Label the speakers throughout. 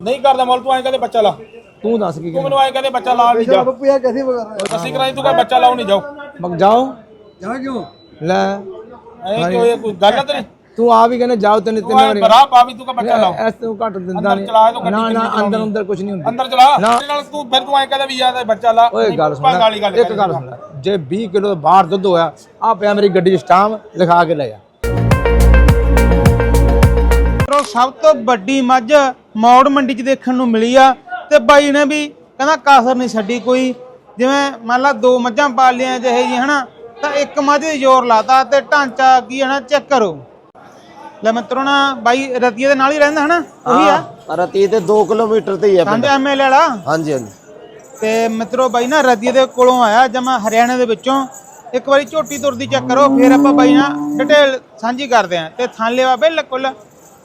Speaker 1: ਨਹੀਂ ਕਰਦਾ ਮਲ ਤੂੰ ਐਂ ਕਹਦੇ ਬੱਚਾ ਲਾ। ਤੂੰ
Speaker 2: ਦੱਸ ਕੀ ਤੂੰ
Speaker 1: ਮੈਨੂੰ ਐਂ ਕਹਦੇ ਬੱਚਾ ਲਾ ਨਹੀਂ ਜਾ।
Speaker 3: ਬੱਪੂ ਯਾਰ ਕੈਸੀ ਵਗਰ
Speaker 1: ਅਸੀਂ ਕਰਾਂ ਤੂੰ ਕਹ ਬੱਚਾ ਲਾਉ ਨਹੀਂ ਜਾਓ।
Speaker 2: ਮਗ ਜਾਓ।
Speaker 3: ਜਾ ਕਿਉਂ?
Speaker 2: ਲੈ।
Speaker 1: ਐਂ ਕਿਉਂ ਕੋਈ ਗੱਲ ਤੇਰੀ?
Speaker 2: ਤੂੰ ਆ ਵੀ ਕਹਿੰਦਾ ਜਾਓ ਤੈਨੂੰ ਤਿੰਨ ਵਾਰੀ।
Speaker 1: ਬਰਾ ਪਾ ਵੀ ਤੂੰ ਕਹ ਬੱਚਾ ਲਾਉ
Speaker 2: ਐਸ ਤੂੰ ਘੱਟ ਦਿੰਦਾ ਨਹੀਂ। ਨਾ ਨਾ ਅੰਦਰ ਅੰਦਰ ਕੁਝ ਨਹੀਂ ਹੁੰਦਾ।
Speaker 1: ਅੰਦਰ ਚਲਾ। ਨਾਲ ਤੂੰ ਫਿਰ ਤੂੰ ਐਂ ਕਹਦਾ ਵੀ ਯਾਰ ਬੱਚਾ ਲਾ।
Speaker 2: ਓਏ ਗੱਲ ਸੁਣ ਇੱਕ ਗੱਲ ਸੁਣ ਜੇ 20 ਕਿਲੋ ਬਾਹਰ ਦੁੱਧ ਹੋਇਆ ਆ ਪਿਆ ਮੇਰੀ ਗੱਡੀ ਸਟਾਮ ਲਿਖਾ ਕੇ ਲੈ ਜਾ
Speaker 4: ਮਿੱਤਰੋ ਸਭ ਤੋਂ ਵੱਡੀ ਮੱਝ ਮੌੜ ਮੰਡੀ 'ਚ ਦੇਖਣ ਨੂੰ ਮਿਲੀ ਆ। ਤੇ ਬਾਈ ਨੇ ਵੀ ਕਹਿੰਦਾ ਕਾਸਰ ਨਹੀਂ ਛੱਡੀ ਕੋਈ। ਜਿਵੇਂ ਮੰਨ ਲਾ ਦੋ ਮੱਝਾਂ ਪਾਲ ਲਿਆ ਜਿਹੇ ਜੀ ਹਨਾ? ਤਾਂ ਇੱਕ ਮੱਝ ਦੇ ਜ਼ੋਰ ਲਾਤਾ ਤੇ ਢਾਂਚਾ ਕੀ ਹਨਾ ਚੈੱਕ ਕਰੋ। ਲੈ ਮਿੱਤਰੋ ਨਾ ਬਾਈ ਰਤੀਏ ਦੇ ਨਾਲ ਹੀ ਰਹਿੰਦਾ ਹਨਾ? ਉਹੀ ਆ?
Speaker 5: ਰਤੀ ਤੇ 2 ਕਿਲੋਮੀਟਰ ਤੇ ਹੀ ਹੈ
Speaker 4: ਸਾਂਝਾ ਐਮਐਲਏ ਵਾਲਾ?
Speaker 5: ਹਾਂਜੀ ਹਾਂਜੀ।
Speaker 4: ਤੇ ਮਿੱਤਰੋ ਬਾਈ ਨਾ ਰਤੀਏ ਦੇ ਕੋਲੋਂ ਆਇਆ ਜਮਾ ਹਰਿਆਣੇ ਦੇ ਵਿੱਚੋਂ। ਇੱਕ ਵਾਰੀ ਝੋਟੀ ਤੁਰਦੀ ਚੈੱਕ ਕਰੋ ਫਿਰ ਆਪਾਂ ਬਾਈ ਨਾਲ ਡਿਟੇਲ ਸਾਂਝੀ ਕਰਦੇ ਆਂ। ਤੇ ਥਾਂਲੇਵਾ ਬਿਲਕੁਲ।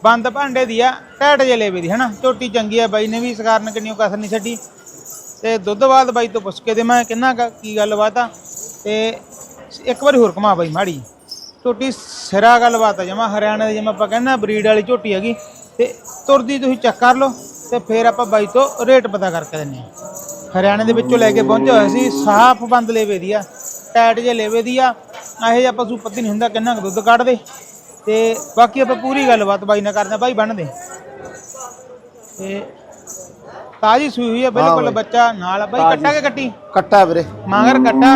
Speaker 4: ਬੰਦ ਭਾਂਡੇ ਦੀ ਆ ਟੈਟ ਜੇ ਲੇਵੇ ਦੀ, ਹਨਾ? ਝੋਟੀ ਚੰਗੀ ਆ ਬਾਈ, ਨੇ ਵੀ ਇਸ ਕਾਰਨ ਕਿੰਨੀ ਕਸਰ ਨਹੀਂ ਛੱਡੀ। ਤੇ ਦੁੱਧ ਬਾਅਦ ਬਾਈ ਤੋਂ ਪੁੱਛ ਕੇ ਦੇ ਮੈਂ ਕਿੰਨਾ ਕੁ, ਕੀ ਗੱਲਬਾਤ ਆ? ਤੇ ਇੱਕ ਵਾਰੀ ਹੋਰ ਘੁਮਾ ਬਾਈ ਮਾੜੀ ਝੋਟੀ ਸਿਰਾ ਗੱਲਬਾਤ ਆ, ਜਮਾ ਹਰਿਆਣੇ ਦੀ, ਜਿਵੇਂ ਆਪਾਂ ਕਹਿੰਦੇ ਬਰੀਡ ਵਾਲੀ ਝੋਟੀ ਹੈਗੀ। ਤੇ ਤੁਰਦੀ ਤੁਸੀਂ ਚੈੱਕ ਕਰ ਲਓ, ਤੇ ਫਿਰ ਆਪਾਂ ਬਾਈ ਤੋਂ ਰੇਟ ਪਤਾ ਕਰਕੇ ਦਿੰਨੇ ਆ। ਹਰਿਆਣੇ ਦੇ ਵਿੱਚੋਂ ਲੈ ਕੇ ਪਹੁੰਚੇ ਹੋਏ ਸੀ, ਸਾਫ਼ ਬੰਦ ਲੇਵੇ ਦੀ ਆ ਟੈਟ ਜੇ ਲੇਵੇ ਦੀ ਆ। ਇਹੋ ਜਿਹਾ ਪਸ਼ੂ ਪੱਤੀ ਨਹੀਂ ਹੁੰਦਾ, ਕਿੰਨਾ ਕੁ ਦੁੱਧ ਕੱਢਦੇ। ਤੇ ਬਾਕੀ ਆਪਾਂ ਪੂਰੀ ਗੱਲਬਾਤ ਬਾਈ ਨਾਲ ਕਰਦੇ ਆ ਬਾਈ ਬੰਨਦੇ ਤੇ ਤਾਜੀ ਸੂਈ ਹੋਈ ਆ ਬਿਲਕੁਲ ਬੱਚਾ ਨਾਲ ਆ। ਬਾਈ ਕੱਟਾ ਕੇ ਕੱਟੀ?
Speaker 5: ਕੱਟਾ ਵੀਰੇ।
Speaker 4: ਮਾਂਗਰ ਕੱਟਾ।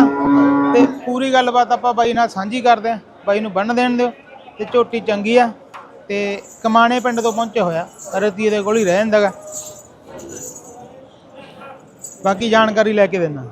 Speaker 4: ਤੇ ਪੂਰੀ ਗੱਲਬਾਤ ਆਪਾਂ ਬਾਈ ਨਾਲ ਸਾਂਝੀ ਕਰਦੇ ਆ ਬਾਈ ਨੂੰ ਬੰਨ ਦੇਣ ਦਿਓ। ਤੇ ਝੋਟੀ ਚੰਗੀ ਆ। ਤੇ ਕਮਾਣੇ ਪਿੰਡ ਤੋਂ ਪਹੁੰਚਿਆ ਹੋਇਆ। ਰਤੀਏ ਦੇ ਕੋਲ ਹੀ ਰਹਿ ਜਾਂਦਾਗਾ। ਬਾਕੀ ਜਾਣਕਾਰੀ ਲੈ ਕੇ ਦੇਣਾ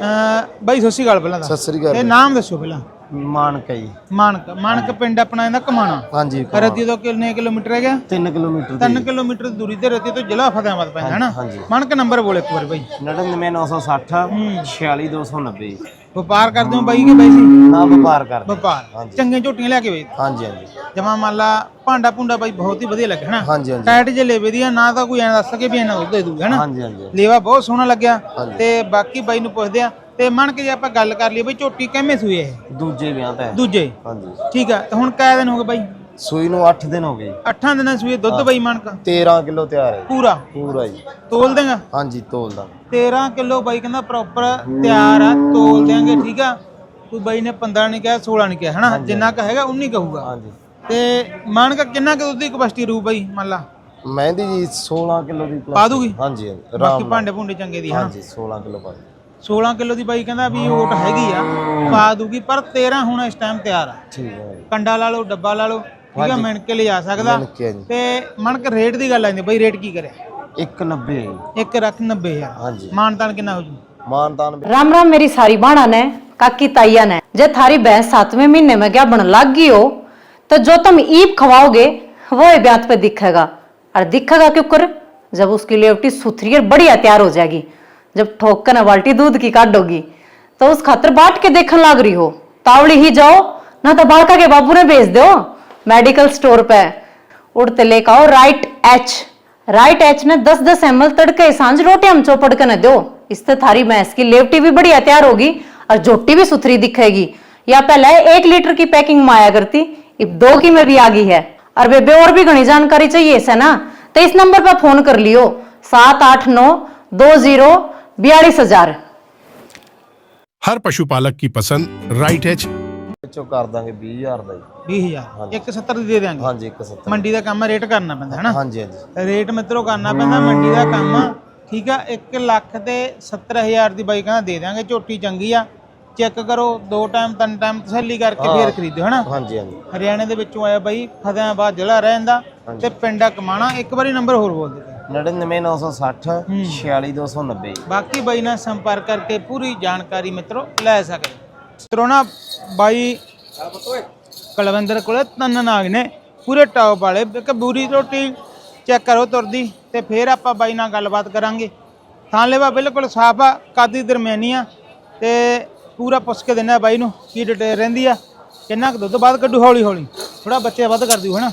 Speaker 4: ਅ ਬਾਈ ਸਤਿ ਸ਼੍ਰੀ ਅਕਾਲ ਪਹਿਲਾਂ
Speaker 5: ਸਤਿ
Speaker 4: ਤਾਂ
Speaker 5: ਸ੍ਰੀ ਅਕਾਲ
Speaker 4: ਇਹ ਨਾਮ ਦੱਸੋ ਪਹਿਲਾਂ।
Speaker 5: ਮਾਨਕਾ ਜੀ।
Speaker 4: ਮਾਨਕ ਮਾਨਕ ਪਿੰਡ ਆਪਣਾ ਇਹਦਾ ਕਮਾਣਾ।
Speaker 5: ਹਾਂਜੀ
Speaker 4: ਰਤੀਏ ਤੋਂ ਕਿੰਨੇ ਕਿਲੋਮੀਟਰ ਹੈਗਾ?
Speaker 5: 3 ਕਿਲੋਮੀਟਰ ਤੇ
Speaker 4: 3 ਕਿਲੋਮੀਟਰ ਦੀ ਦੂਰੀ ਤੇ ਰਤੀਏ ਤੋਂ ਜ਼ਿਲ੍ਹਾ ਫਤਿਆਬਾਦ ਪੈਂਦਾ ਹੈ ਨਾ?
Speaker 5: ਹਾਂਜੀ।
Speaker 4: ਮਾਨਕ ਨੰਬਰ ਬੋਲ ਇੱਕ ਵਾਰ ਬਾਈ।
Speaker 5: 99960 46290
Speaker 4: ਵਪਾਰ ਕਰਦੇ ਹੋ ਬਾਈ ਕੇ ਬਾਈ ਸੀ?
Speaker 5: ਨਾ ਵਪਾਰ ਕਰਦੇ
Speaker 4: ਵਪਾਰ।
Speaker 5: ਹਾਂਜੀ।
Speaker 4: ਚੰਗੇ ਝੋਟੀਆਂ ਲੈ ਕੇ ਵੇਚ।
Speaker 5: ਹਾਂਜੀ ਹਾਂਜੀ।
Speaker 4: ਜਮਾ ਮੰਨ ਲਾ ਭਾਂਡਾ ਭੁੰਡਾ ਬਾਈ ਬਹੁਤ ਹੀ ਵਧੀਆ ਲੱਗਿਆ ਨਾ?
Speaker 5: ਹਾਂਜੀ ਹਾਂਜੀ।
Speaker 4: ਟਾਈਟ ਜੇ ਲੇਵੇ ਦੀ ਆ, ਨਾ ਤਾਂ ਕੋਈ ਐਂ ਦੱਸ ਸਕੇ ਵੀ ਇਹਨਾਂ ਦੁੱਧ ਦੇ ਦੂਗਾ ਹਨਾ
Speaker 5: ਹਾਂਜੀ ਹਾਂਜੀ।
Speaker 4: ਲੇਵਾ ਬਹੁਤ ਸੋਹਣਾ ਲੱਗਿਆ। ਤੇ ਬਾਕੀ ਬਾਈ ਨੂੰ ਪੁੱਛਦੇ ਆ ਤੇ ਮੰਨ ਕੇ ਜੇ ਆਪਾਂ ਗੱਲ ਕਰ ਲਈਏ ਬਈ ਝੋਟੀ ਕਿਵੇਂ ਸੂਈ ਇਹ?
Speaker 5: ਦੂਜੇ ਵਿਆਹ ਤਾਂ ਹੈ।
Speaker 4: ਦੂਜੇ?
Speaker 5: ਹਾਂਜੀ।
Speaker 4: ਠੀਕ ਆ ਤੇ ਹੁਣ ਕਾਹ ਦਿਨ ਹੋ ਗਏ ਬਾਈ?
Speaker 5: ਸੂਈ ਨੂੰ 8 ਦਿਨ ਹੋ ਗਏ।
Speaker 4: ਅੱਠਾਂ ਦਿਨਾਂ ਸੂਈ ਦੁੱਧ ਬਾਈ ਮਣਕ
Speaker 5: 13 ਕਿਲੋ ਤਿਆਰ ਹੈ
Speaker 4: ਪੂਰਾ?
Speaker 5: ਪੂਰਾ ਜੀ।
Speaker 4: ਤੋਲ ਦੇਗਾ?
Speaker 5: ਹਾਂਜੀ ਤੋਲਦਾ
Speaker 4: 13 ਕਿਲੋ ਬਾਈ ਕਹਿੰਦਾ ਪ੍ਰੋਪਰ ਤਿਆਰ ਆ ਤੋਲ ਦਿਆਂਗੇ ਠੀਕ ਆ। ਕੋਈ ਬਾਈ ਨੇ 15 ਨਹੀਂ ਕਿਹਾ 16 ਨਹੀਂ ਕਿਹਾ ਹਨਾ? ਜਿੰਨਾ ਕ ਹੈਗਾ 19 ਕਹੂਗਾ।
Speaker 5: ਹਾਂਜੀ।
Speaker 4: ਤੇ ਮਾਨਕ ਕਿੰਨਾ ਕੁ ਦੁੱਧ ਦੀ ਕਪੈਸਿਟੀ ਰੂ ਬਾਈ ਮੰਨ ਲਾ?
Speaker 5: ਮਹਿੰਦੀ ਜੀ 16 ਕਿਲੋ ਦੀ plus-
Speaker 4: ਪਾ ਦੂਗੀ?
Speaker 5: ਹਾਂਜੀ ਹਾਂਜੀ।
Speaker 4: ਬਾਕੀ
Speaker 5: ਆਰਾਮ ਨਾਲ।
Speaker 4: ਭਾਂਡੇ ਭੁੰਡੇ ਚੰਗੇ ਦੀ ਹਨਾ?
Speaker 5: ਹਾਂਜੀ 16 ਕਿਲੋ ਪਾ।
Speaker 4: 16 ਕਿਲੋ ਦੀ ਬਾਈ ਕਹਿੰਦਾ ਵੀ ਓਟ ਹੈਗੀ ਆ ਪਾ ਦੂਗੀ ਪਰ 13 ਹੁਣ ਇਸ ਟਾਈਮ ਤਿਆਰ ਆ
Speaker 5: ਠੀਕ ਹੈ ਜੀ
Speaker 4: ਕੰਡਾ ਲਾ ਲਓ ਡੱਬਾ ਲਾ ਲਓ ਠੀਕ ਆ ਮਿਣ ਕੇ ਲਿਜਾ ਸਕਦਾ
Speaker 5: ਮਿਣ ਕੇ ਜੀ
Speaker 4: ਤੇ ਮਣਕ ਰੇਟ ਦੀ ਗੱਲ ਆਂਦੀ ਬਾਈ ਰੇਟ ਕੀ ਕਰਿਆ
Speaker 5: 190 ਹੈ ਜੀ
Speaker 4: ਇੱਕ ਰੱਖ 90000
Speaker 5: ਹਾਂਜੀ
Speaker 4: ਮਾਨਤਾਨ ਕਿੰਨਾ ਹੋ ਜੂ
Speaker 5: ਮਾਨਤਾਨ भी-
Speaker 6: राम राम मेरी सारी बाणा ने काकी ताइया ने जे थारी भैंस सातवें महीने में क्या बन लाग गई हो तो जो तुम ईप खवाओगे वो ही ब्यात पे दिखेगा और दिखेगा क्यों कर जब उसकी लेवटी सुथरी और बढ़िया तैयार हो जाएगी जब ठोक कर न बाल्टी दूध की काटोगी तो उस खातर बाट के देखने लाग रही हो। तावड़ी ही जाओ, ना तो बालका के बाबू ने भेज दो। मेडिकल स्टोर पे। उड़ते लेकर आओ राइट एच। राइट एच ने 10 10 एम एल तड़के साँझ रोटी हम चौपड़ के न दो। इससे थारी भैंस की लेवटी भी बढ़िया तैयार होगी और झोटी भी सुथरी दिखेगी। या पहले एक लीटर की पैकिंग में आया करती अब दो की में भी आ गई है। और बेबे और भी घनी जानकारी चाहिए इसे ना तो इस नंबर पर फ़ोन कर लियो। सात आठ नौ दो ज़ीरो बयालीस हजार
Speaker 7: हर पशुपालक की पसंद राइट एच
Speaker 5: ਵਿੱਚੋਂ ਕਰ ਦਾਂਗੇ 20000 ਦਾ ਜੀ
Speaker 4: 20000 ਇੱਕ 70 ਦੀ ਦੇ ਦਿਆਂਗੇ
Speaker 5: ਹਾਂਜੀ 170
Speaker 4: ਮੰਡੀ ਦਾ ਕੰਮ ਰੇਟ ਕਰਨਾ ਪੈਂਦਾ ਹੈ ਨਾ
Speaker 5: ਹਾਂਜੀ ਹਾਂਜੀ
Speaker 4: ਰੇਟ ਮਿੱਤਰੋ ਕਰਨਾ ਪੈਂਦਾ ਮੰਡੀ ਦਾ ਕੰਮ ਠੀਕ ਆ 1 ਲੱਖ ਤੇ 70000 ਦੀ ਬਾਈ ਕਹਿੰਦਾ ਦੇ ਦਾਂਗੇ ਝੋਟੀ ਚੰਗੀ ਆ ਚੈੱਕ ਕਰੋ ਦੋ ਟਾਈਮ ਤਿੰਨ ਟਾਈਮ ਤਸੱਲੀ ਕਰਕੇ ਫੇਰ ਖਰੀਦਿਓ ਹਨਾ
Speaker 5: ਹਾਂਜੀ ਹਾਂਜੀ
Speaker 4: ਹਰਿਆਣੇ ਦੇ ਵਿੱਚੋਂ ਆਇਆ ਬਾਈ ਫਤਿਆਬਾਦ ਜ਼ਿਲ੍ਹਾ ਰਹਿੰਦਾ ਤੇ ਪਿੰਡਾ ਕਮਾਣਾ ਇੱਕ ਵਾਰੀ ਨੰਬਰ ਹੋਰ ਬੋਲ ਦੇ
Speaker 5: 99960 46290
Speaker 4: ਬਾਕੀ ਬਾਈ ਨਾਲ ਸੰਪਰਕ ਕਰਕੇ ਪੂਰੀ ਜਾਣਕਾਰੀ ਮਿੱਤਰੋ, ਲੈ ਸਕਦੇ ਮਿੱਤਰੋ ਨਾ, ਬਾਈ ਕਲਵੰਦਰ ਕੋਲੇ ਤਿੰਨ ਨਾਗ ਨੇ, ਪੂਰੇ ਟੌਪ ਵਾਲੇ। ਇੱਕ ਬੂਰੀ ਰੋਟੀ ਚੈੱਕ ਕਰੋ ਤੁਰਦੀ, ਤੇ ਫਿਰ ਆਪਾਂ ਬਾਈ ਨਾਲ ਗੱਲਬਾਤ ਕਰਾਂਗੇ। ਥਾਂ ਥਾਂਲੇਵਾ ਬਿਲਕੁਲ ਸਾਫ਼ ਆ, ਕਾਦੀ ਦਰਮਿਆਨੀ ਆ, ਤੇ ਪੂਰਾ ਪੁੱਛ ਕੇ ਦਿੰਨਾ ਬਾਈ ਨੂੰ ਕੀ ਡਿਟੇਲ ਰਹਿੰਦੀ ਆ। ਕਿੰਨਾ ਕੁ ਦੁੱਧ ਬਾਅਦ ਕੱਢੂ ਹੌਲੀ ਹੌਲੀ ਥੋੜਾ ਬੱਚੇ ਵੱਧ ਕਰ ਦਿਓ ਹਨਾ।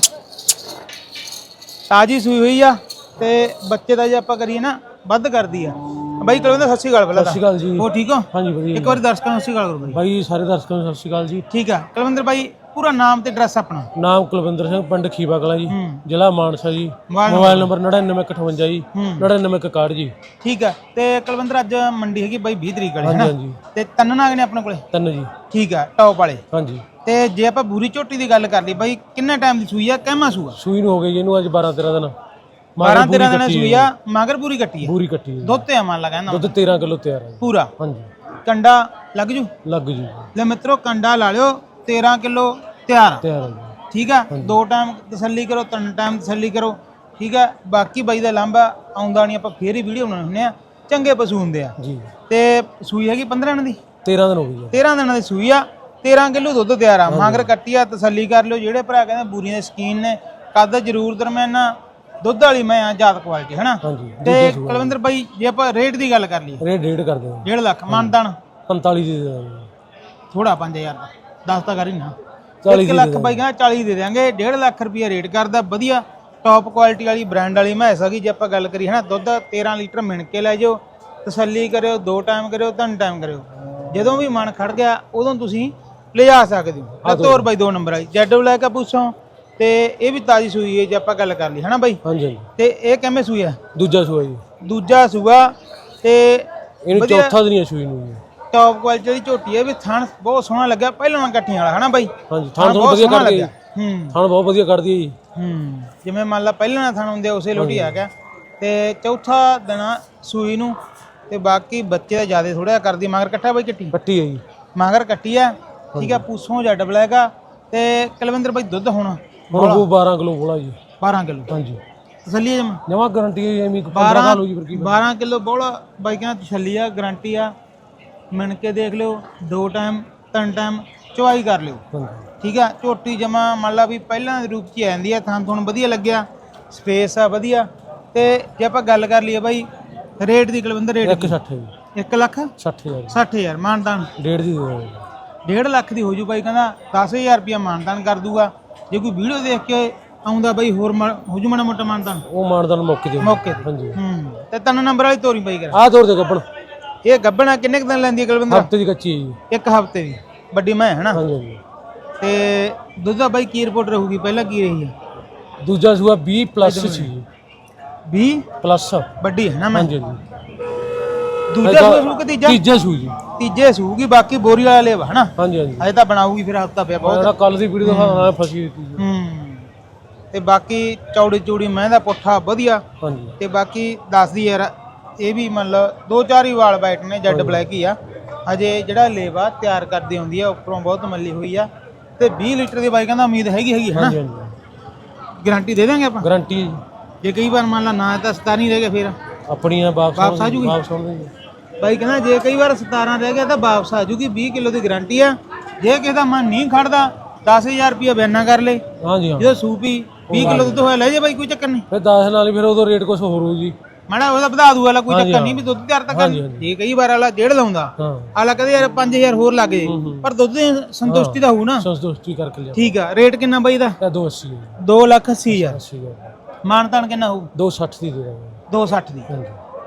Speaker 4: ਤਾਜੀ ਸੂਈ ਹੋਈ ਆ। ਤੇ ਬੱਚੇ ਦਾ ਜੇ ਆਪਾਂ ਕਰੀਏ ਨਾ ਵੱਧ ਕਰਦੀ ਆ। ਬਾਈ ਕਲਵੰਦਰ ਸਤਿ ਸ਼੍ਰੀ ਅਕਾਲ ਪਹਿਲਾਂ
Speaker 2: ਸਤਿ ਸ਼੍ਰੀ ਅਕਾਲ ਜੀ।
Speaker 4: ਹੋ ਠੀਕ ਹੋ?
Speaker 2: ਹਾਂਜੀ ਵਧੀਆ
Speaker 4: ਇੱਕ ਵਾਰੀ ਦਰਸ਼ਕਾਂ ਨੂੰ ਸਤਿ ਸ਼੍ਰੀ ਅਕਾਲ ਕਰੋ ਬਾਈ।
Speaker 2: ਭਾਈ ਸਾਰੇ ਦਰਸ਼ਕਾਂ ਨੂੰ ਸਤਿ ਸ਼੍ਰੀ ਅਕਾਲ ਜੀ।
Speaker 4: ਠੀਕ ਆ। ਕਲਵੰਦਰ ਬਾਈ ਪੂਰਾ ਨਾਮ ਤੇ ਐਡਰੈਸ ਆਪਣਾ?
Speaker 8: ਨਾਮ ਕੁਲਵਿੰਦਰ ਸਿੰਘ ਪਿੰਡ ਖੀਵਾ ਕਲਾਂ ਜੀ। ਜ਼ਿਲ੍ਹਾ ਮਾਨਸਾ ਜੀ।
Speaker 4: ਮੋਬਾਈਲ
Speaker 8: ਨੰਬਰ 9958 ਜੀ।
Speaker 4: ਹੂੰ।
Speaker 8: 9961 ਜੀ।
Speaker 4: ਠੀਕ ਆ। ਤੇ ਕੁਲਵਿੰਦਰ ਅੱਜ ਮੰਡੀ ਹੈਗੀ ਬਾਈ 20 ਤਰੀਕ ਵਾਲੀ ਹੈ ਨਾ?
Speaker 8: ਹਾਂਜੀ
Speaker 4: ਤੇ ਤਿੰਨ ਨਾਗ ਨੇ ਆਪਣੇ ਕੋਲੇ?
Speaker 8: ਤਿੰਨ ਜੀ।
Speaker 4: ਠੀਕ ਆ ਟੌਪ ਵਾਲੇ।
Speaker 8: ਹਾਂਜੀ।
Speaker 4: ਤੇ ਜੇ ਆਪਾਂ ਬੂਰੀ ਝੋਟੀ ਦੀ ਗੱਲ ਕਰ ਲਈ ਬਾਈ ਕਿੰਨੇ ਟਾਈਮ ਦੀ ਸੂਈ ਆ? ਕਹਿਮਾ ਸੂਆ?
Speaker 8: ਸੂਈ ਨੂੰ ਹੋ ਗਈ ਇਹਨੂੰ ਅੱਜ 12 13 ਦਿਨ।
Speaker 4: 12 13 ਦਿਨਾਂ ਦੀ ਸੂਈ ਆ ਮਗਰ ਪੂਰੀ ਕੱਟੀ ਆ
Speaker 8: ਪੂਰੀ ਕੱਟੀ ਹੈ। ਜੀ।
Speaker 4: ਦੁੱਧ ਤੇ ਆ ਮੰਨ ਲਾ ਕਹਿੰਦਾ
Speaker 8: ਦੁੱਧ 13 ਕਿਲੋ ਤਿਆਰ ਹੈ। ਜੀ।
Speaker 4: ਪੂਰਾ।
Speaker 8: ਹਾਂਜੀ।
Speaker 4: ਕੰਡਾ ਲੱਗ ਜੂ?
Speaker 8: ਲੱਗ ਜੀ।
Speaker 4: ਲੈ ਮਿੱਤਰੋ ਕੰਡਾ ਲਾ ਲਿਓ 13 ਕਿਲੋ ਤਿਆਰ ਆ।
Speaker 8: ਤਿਆਰ ਹੈ ਜੀ।
Speaker 4: ਠੀਕ ਆ? ਦੋ ਟਾਈਮ ਤਸੱਲੀ ਕਰੋ ਤਿੰਨ ਟਾਈਮ ਤਸੱਲੀ ਕਰੋ। ਠੀਕ ਆ? ਬਾਕੀ ਬਾਈ ਦਾ ਲਾਂਭਾ ਆਉਂਦਾ ਨਹੀਂ ਆਪਾਂ ਫੇਰ ਹੀ ਵੀਡੀਓ ਬਣਾਉਣੇ ਹੁੰਦੇ ਆ। ਚੰਗੇ ਪਸ਼ੂ ਹੁੰਦੇ ਆ।
Speaker 8: ਜੀ।
Speaker 4: ਤੇ ਸੂਈ ਹੈਗੀ 15 ਦਿਨਾਂ ਦੀ?
Speaker 8: 13 ਦਿਨ ਹੋ ਗਏ ਜੀ
Speaker 4: 13 ਦਿਨਾਂ ਦੀ ਸੂਈ ਆ। 13 ਕਿਲੋ ਦੁੱਧ ਤਿਆਰ ਆ। ਮਾਂਗਰ ਕੱਟੀ ਆ ਤਸੱਲੀ ਕਰ ਲਿਓ। ਜਿਹੜੇ ਭਰਾ ਕਹਿੰਦੇ ਬੂਰੀਆਂ ਦੇ ਸਕੀਨ ਨੇ ਕੱਦ ਜ਼ਰੂਰ ਦਰਮਿਆਨਾ। ਦੁੱਧ ਵਾਲੀ ਮੈਂ ਆ ਜਾਤ ਕੁਆਲਿਟੀ ਹਨਾ?
Speaker 8: ਹਾਂਜੀ
Speaker 4: ਤੇ ਕੁਲਵਿੰਦਰ ਬਾਈ ਜੇ ਆਪਾਂ ਰੇਟ ਦੀ ਗੱਲ ਕਰ ਲਈਏ।
Speaker 8: ਰੇਟ ਡੇਢ ਕਰਦੇ ਹਾਂ।
Speaker 4: 1.5 ਲੱਖ ਮਾਨਦਾਨ।
Speaker 8: 45 ਦੀ ਦੇ
Speaker 4: ਥੋੜਾ 5000 ਦਾ। 10 ਤਾਂ ਕਰ ਹੀ ਨਾ
Speaker 8: 40
Speaker 4: 1 ਲੱਖ ਬਾਈ ਕਹਿੰਦਾ 40 ਦੇ ਦਿਆਂਗੇ। 1.5 ਲੱਖ ਰੁਪਿਆ ਰੇਟ ਕਰਦਾ। ਵਧੀਆ ਟੌਪ ਕੁਆਲਿਟੀ ਵਾਲੀ ਬ੍ਰਾਂਡ ਵਾਲੀ ਮੈਸ ਹੈਗੀ ਜੇ ਆਪਾਂ ਗੱਲ ਕਰੀ ਹਨਾ ਦੁੱਧ 13 ਲੀਟਰ ਮਿਣ ਕੇ ਲੈ ਜਾਓ। ਤਸੱਲੀ ਕਰਿਓ ਦੋ ਟਾਈਮ ਕਰਿਓ ਤਿੰਨ ਟਾਈਮ ਕਰਿਓ। ਜਦੋਂ ਵੀ ਮਨ ਖੜ ਗਿਆ ਉਦੋਂ ਤੁਸੀਂ ਲਿਜਾ ਸਕਦੇ ਹੋ। ਤੋਰ ਬਾਈ ਦੋ ਨੰਬਰ ਵਾਲੀ। ਜੈਡ ਬਲੈਕ ਆ ਪੁੱਛੋ। ਤੇ ਇਹ ਵੀ ਤਾਜੀ ਸੂਈ ਹੈ ਜੇ ਆਪਾਂ ਗੱਲ ਕਰ ਲਈ ਹਨਾ ਬਾਈ?
Speaker 8: ਹਾਂਜੀ ਹਾਂਜੀ।
Speaker 4: ਤੇ ਇਹ ਕਿਵੇਂ ਸੂਈ ਆ?
Speaker 8: ਦੂਜਾ ਸੂਆ ਜੀ।
Speaker 4: ਦੂਜਾ ਸੂਆ ਤੇ
Speaker 8: ਇਹਨੂੰ ਚੌਥਾ ਦਿਨ ਹੀ ਹੈ ਸੂਈ ਨੂੰ ਜੀ।
Speaker 4: ਟੌਪ ਕੁਆਲਿਟੀ ਦੀ ਝੋਟੀ ਹੈ ਵੀ ਥਣ ਬਹੁਤ ਸੋਹਣਾ ਲੱਗਾ ਪਹਿਲਾਂ ਨਾਲ ਇਕੱਠੀਆਂ ਵਾਲਾ ਹਨਾ ਬਾਈ?
Speaker 8: ਹਾਂਜੀ
Speaker 4: ਥਣ ਬਹੁਤ
Speaker 8: ਵਧੀਆ
Speaker 4: ਸੋਹਣਾ
Speaker 8: ਕੱਢਦੀ
Speaker 4: ਲੱਗਿਆ।
Speaker 8: ਹੈ।
Speaker 4: ਹੂੰ
Speaker 8: ਥਾਣ ਬਹੁਤ ਵਧੀਆ ਕੱਢਦੀ ਹੈ ਜੀ।
Speaker 4: ਹੂੰ ਜਿਵੇਂ ਮੰਨ ਲਾ ਪਹਿਲਾਂ ਨਾਲ ਥਣ ਹੁੰਦੇ ਆ, ਉਸੇ ਲੋਟੀ ਆ ਗਿਆ। ਤੇ ਚੌਥਾ ਦਿਨਾ ਸੂਈ ਨੂੰ ਤੇ ਬਾਕੀ ਬੱਚੇ ਦਾ ਜ਼ਿਆਦਾ ਥੋੜਾ ਕਰਦੀ ਮਗਰ ਕੱਟਾ ਬਾਈ ਕੱਟੀ
Speaker 8: ਕੱਟੀ ਹੈ ਜੀ।
Speaker 4: ਮਗਰ ਕੱਟੀ ਆ ਠੀਕ ਆ ਪੂਸੋਂ ਜੱਡ ਬਲੈਕ ਆ ਤੇ ਕੁਲਵਿੰਦਰ ਬਾਈ ਦੁੱਧ ਹੁਣ
Speaker 8: ਹੁਣ ਉਹ 12 ਕਿਲੋ ਬੋਲਾ ਜੀ।
Speaker 4: 12 ਕਿਲੋ।
Speaker 8: ਹਾਂਜੀ।
Speaker 4: ਤਸੱਲੀ ਜਮਾ?
Speaker 8: ਜਮਾ ਗਾਰੰਟੀ ਹੈ ਐਵੇਂ 15 ਸਾਲ ਹੋ ਜੀ ਫਿਰ ਕੀ
Speaker 4: 12 ਕਿਲੋ ਬੋਲਾ। ਬਾਈ ਕਹਿੰਦਾ ਤਸੱਲੀ ਆ ਗਾਰੰਟੀ ਆ। ਮਿਣ ਕੇ ਦੇਖ ਲਿਓ ਦੋ ਟਾਈਮ ਤਿੰਨ ਟਾਈਮ ਚੁਆਈ ਕਰ ਲਿਓ। ਠੀਕ ਆ? ਝੋਟੀ ਜਮਾ ਮੰਨ ਲਾ ਵੀ ਪਹਿਲਾਂ ਦੇ ਰੂਪ 'ਚ ਹੀ ਆ ਜਾਂਦੀ ਆ ਥਾਂ ਤੁਹਾਨੂੰ ਵਧੀਆ ਲੱਗਿਆ ਸਪੇਸ ਆ ਵਧੀਆ। ਤੇ ਜੇ ਆਪਾਂ ਗੱਲ ਕਰ ਲਈਏ ਬਾਈ ਰੇਟ ਦੀ ਕੁਲਵਿੰਦਰ ਰੇਟ
Speaker 8: 160 ਹੈ ਜੀ।
Speaker 4: 1 ਲੱਖ?
Speaker 8: 60000
Speaker 4: 60000 ਮਾਨਦਾਨ
Speaker 8: ਡੇਢ ਦੀ ਦੇ ਦਾਂਗੇ
Speaker 4: 1.5 ਲੱਖ ਦੀ ਹੋ ਜੂ ਬਾਈ ਕਹਿੰਦਾ 10000 ਰੁਪਇਆ ਮਾਨਦਾਨ ਕਰ ਦੂਗਾ। ਜੇ ਕੋਈ ਵੀਡੀਓ ਦੇਖ ਕੇ ਆਉਂਦਾ ਬਾਈ ਹੋਰ ਹੋ ਜੂ ਮਾੜਾ ਮੋਟਾ ਮਾਨਦਾਨ?
Speaker 8: ਉਹ ਮਾਨਦਾਨ ਮੌਕੇ ਤੇ
Speaker 4: ਮੌਕੇ ਤੇ।
Speaker 8: ਹਾਂਜੀ।
Speaker 4: ਹੂੰ। ਤੇ ਤਿੰਨ ਨੰਬਰ ਵਾਲੀ ਤੋਰੀ ਬਾਈ ਕਰ।
Speaker 8: ਆਹ ਤੋਰ ਦੇ ਕੱਪਣ
Speaker 4: ਇਹ ਗੱਬਣਾ ਕਿੰਨੇ ਕੁ ਦਿਨ ਲੈਂਦੀ ਹੈ ਕੁਲਵਿੰਦਰ?
Speaker 8: ਹਫ਼ਤੇ ਦੀ ਕੱਚੀ ਹੈ ਜੀ।
Speaker 4: ਇੱਕ ਹਫ਼ਤੇ ਦੀ। ਵੱਡੀ ਮੈਂ ਹੈ ਨਾ
Speaker 8: ਹਾਂਜੀ ਹਾਂਜੀ।
Speaker 4: ਤੇ ਦੁੱਧ ਦਾ ਬਾਈ ਕੀ ਰਿਪੋਰਟ ਰਹੂਗੀ? ਪਹਿਲਾਂ ਕੀ ਰਹੀ ਹੈ?
Speaker 8: ਦੂਜਾ ਸੂਆ 20 ਪਲੱਸ ਸੀ। ਜੀ
Speaker 4: 20
Speaker 8: ਪਲੱਸ
Speaker 4: ਵੱਡੀ ਹੈ ਨਾ ਮੈਂ?
Speaker 8: ਹਾਂਜੀ ਹਾਂਜੀ।
Speaker 4: ਦੂਜਾ ਸੂਆ ਸੂ ਕਿ ਤੀਜਾ।
Speaker 8: ਤੀਜਾ ਸੂ ਜੀ।
Speaker 4: ਤੀਜੇ ਸੂਗੀ ਬਾਕੀ ਬੋਰੀ ਵਾਲਾ ਲੇਵਾ ਹਨਾ?
Speaker 8: ਹਾਂਜੀ ਹਾਂਜੀ।
Speaker 4: ਅਜੇ ਤਾਂ ਬਣਾਊਗੀ ਫਿਰ ਹਫਤਾ ਪਿਆ ਬਹੁਤ।
Speaker 8: ਕੱਲ ਦੀ ਵੀਡੀਓ ਦਿਖਾਉਣਾ ਫਸੀ ਹੋਈ ਸੀ
Speaker 4: ਹੂੰ। ਤੇ ਬਾਕੀ ਚੌੜੀ ਚੂੜੀ ਮੈਂ ਦਾ ਪੁੱਠਾ ਵਧੀਆ।
Speaker 8: ਹਾਂਜੀ।
Speaker 4: ਤੇ ਬਾਕੀ ਦੱਸਦੀ ਯਾਰ ਇਹ ਵੀ ਮੰਨ ਲਓ ਦੋ ਚਾਰ ਹੀ ਵਾਲ ਬੈਠ ਨੇ ਜੈਡ ਬਲੈਕ ਹੀ ਆ। ਅਜੇ ਜਿਹੜਾ ਲੇਵਾ ਤਿਆਰ ਕਰਦੀ ਹੁੰਦੀ ਆ ਉੱਪਰੋਂ ਬਹੁਤ ਮੱਲੀ ਹੋਈ ਆ। ਤੇ 20 ਲੀਟਰ ਦੀ ਬਾਈਕਾਂ ਦਾ ਉਮੀਦ ਹੈਗੀ ਹੈਗੀ ਹਨਾ?
Speaker 8: ਹਾਂਜੀ ਹਾਂਜੀ।
Speaker 4: ਗਾਰੰਟੀ ਦੇ ਦਾਂਗੇ ਆਪਾਂ?
Speaker 8: ਗਾਰੰਟੀ। ਜੀ
Speaker 4: ਜੇ ਕਈ ਵਾਰ ਮੰਨ ਲਾ ਨਾ ਤਾਂ 17 ਹੀ ਰਹਿ ਗਿਆ ਫਿਰ।
Speaker 8: ਆਪਣੀਆਂ ਵਾਪਸ
Speaker 4: ਵਾਪਸ ਆ ਜੂਗੀ?
Speaker 8: ਵਾਪਸ ਜੀ
Speaker 4: ਬਾਈ ਕਹਿੰਦਾ ਜੇ ਕਈ ਵਾਰ 17 ਰਹਿ ਗਿਆ ਤਾਂ ਵਾਪਸ ਆ ਜੂਗੀ 20 ਕਿਲੋ ਦੀ ਗਾਰੰਟੀ ਆ। ਜੇ ਕਿਸੇ ਦਾ ਮਨ ਨਹੀਂ ਖੜਦਾ 10000 ਰੁਪਇਆ ਬਿਆਨਾ ਕਰ ਲੇ।
Speaker 8: ਹਾਂਜੀ ਹਾਂ।
Speaker 4: ਜਦੋਂ ਸੂਪੀ 20 ਕਿਲੋ ਦੁੱਧ ਹੋਇਆ ਲੈ ਜੇ ਬਾਈ ਕੋਈ ਚੱਕਰ ਨਹੀਂ।
Speaker 8: ਫਿਰ 10 ਨਾਲ ਹੀ ਫਿਰ ਉਦੋਂ ਰੇਟ ਕੁਝ ਹੋਰ ਹੋਊ ਜੀ।
Speaker 4: ਮਾੜਾ ਉਹਦਾ ਵਧਾ ਦੂ ਵਾਲਾ ਕੋਈ ਚੱਕਰ ਨਹੀਂ ਵੀ ਦੁੱਧ ਤਿਆਰ ਤਾਂ ਕਰ। ਜੇ ਕਈ ਵਾਰ ਵਾਲਾ ਡੇਢ ਲਾਉਂਦਾ
Speaker 8: ਹਾਂ।
Speaker 4: ਆਲਾ ਕਹਦੇ ਯਾਰ 5000 ਹੋਰ ਲੱਗ ਜੇ। ਪਰ ਦੁੱਧ ਦੀ ਸੰਤੁਸ਼ਟੀ ਤਾਂ ਹੋਊ ਨਾ।
Speaker 8: ਸੰਤੁਸ਼ਟੀ ਕਰਕੇ ਲਿਆ।
Speaker 4: ਠੀਕ ਆ ਰੇਟ ਕਿੰਨਾ ਬਾਈ ਦਾ?
Speaker 8: ਇਹ 280 ਹੈ ਜੀ
Speaker 4: 2 ਲੱਖ 80 ਹਜ਼ਾਰ।
Speaker 8: 80 ਹੈ
Speaker 4: ਮਾਨਤਾਨ ਕਿੰਨਾ ਹੋਊ?
Speaker 8: 260 ਦੀ ਦੇ ਦਾਂਗੇ।
Speaker 4: 260 ਦੀ।
Speaker 8: ਹਾਂਜੀ।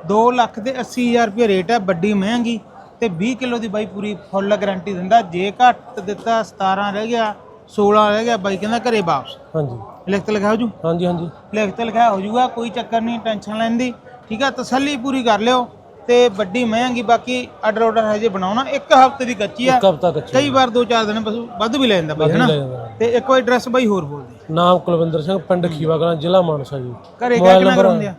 Speaker 4: 2 ਲੱਖ ਤੇ 80000 ਰੁਪਏ ਰੇਟ ਹੈ ਵੱਡੀ ਮਹਿੰਗੀ ਤੇ 20 ਕਿਲੋ ਦੀ ਬਾਈ ਪੂਰੀ ਫੁੱਲ ਗਾਰੰਟੀ ਦਿੰਦਾ। ਜੇ ਘੱਟ ਦਿੱਤਾ 17 ਰਹਿ ਗਿਆ 16 ਰਹਿ ਗਿਆ ਬਾਈ ਕਹਿੰਦਾ ਘਰੇ ਵਾਪਸ।
Speaker 8: ਹਾਂਜੀ।
Speaker 4: ਲਿਖਤ ਲਿਖਾ ਹੋ ਜੂ।
Speaker 8: ਹਾਂਜੀ ਹਾਂਜੀ।
Speaker 4: ਲਿਖਤ ਲਿਖਾਇਆ ਹੋ ਜੂਗਾ ਕੋਈ ਚੱਕਰ ਨਹੀਂ ਟੈਨਸ਼ਨ ਲੈਣ ਦੀ। ਠੀਕ ਆ ਤਸੱਲੀ ਪੂਰੀ ਕਰ ਲਿਓ ਤੇ ਵੱਡੀ ਮਹਿੰਗੀ ਬਾਕੀ ਆਰਡਰ ਆਰਡਰ ਹਜੇ ਬਣਾਉਣਾ ਇੱਕ ਹਫ਼ਤੇ ਦੀ ਕੱਚੀ ਆ।
Speaker 8: ਕਬ ਤੱਕ ਅੱਛਾ
Speaker 4: ਕਈ ਵਾਰ 2-4 ਦਿਨ ਬਸ ਵੱਧ ਵੀ ਲੈ ਜਾਂਦਾ ਬਾਈ ਹਨਾ। ਤੇ ਇੱਕ ਵਾਰ ਐਡਰੈਸ ਬਾਈ ਹੋਰ ਬੋਲ ਦੇ।
Speaker 8: ਨਾਮ ਕੁਲਵਿੰਦਰ ਸਿੰਘ ਪਿੰਡ ਖੀਵਾ ਕਲਾਂ ਜ਼ਿਲ੍ਹਾ ਮਾਨਸਾ ਜੀ।
Speaker 4: ਘਰੇ ਕਿਆ ਕਿੰਨਾ ਕਰਾਉਂਦੇ ਆ?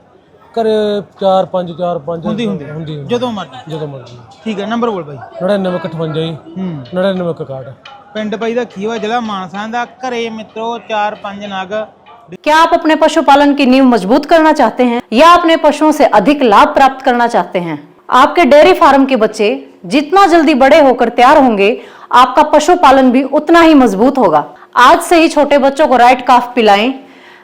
Speaker 8: ਘਰੇ 4 5 4 5
Speaker 4: ਹੁੰਦੀ ਹੁੰਦੀ ਆ।
Speaker 8: ਹੁੰਦੀ ਹੁੰਦੀ।
Speaker 4: ਜਦੋਂ ਮਰਜ਼ੀ
Speaker 8: ਜਦੋਂ ਮਰਜ਼ੀ
Speaker 4: ਠੀਕ ਹੈ ਨੰਬਰ ਬੋਲ ਬਾਈ
Speaker 8: 9958 ਜੀ
Speaker 4: ਹੂੰ
Speaker 8: 9961
Speaker 4: ਪਿੰਡ ਬਾਈ ਦਾ ਖੀਵਾ ਜ਼ਿਲ੍ਹਾ ਮਾਨਸਾ ਦਾ ਘਰੇ ਮਿੱਤਰੋ 4-5 ਨਗ
Speaker 6: क्या आप अपने पशुपालन की नींव मजबूत करना चाहते हैं या अपने पशुओं से अधिक लाभ प्राप्त करना चाहते हैं आपके डेयरी फार्म के बच्चे जितना जल्दी बड़े होकर तैयार होंगे आपका पशुपालन भी उतना ही मजबूत होगा आज से ही छोटे बच्चों को राइट काफ पिलाएं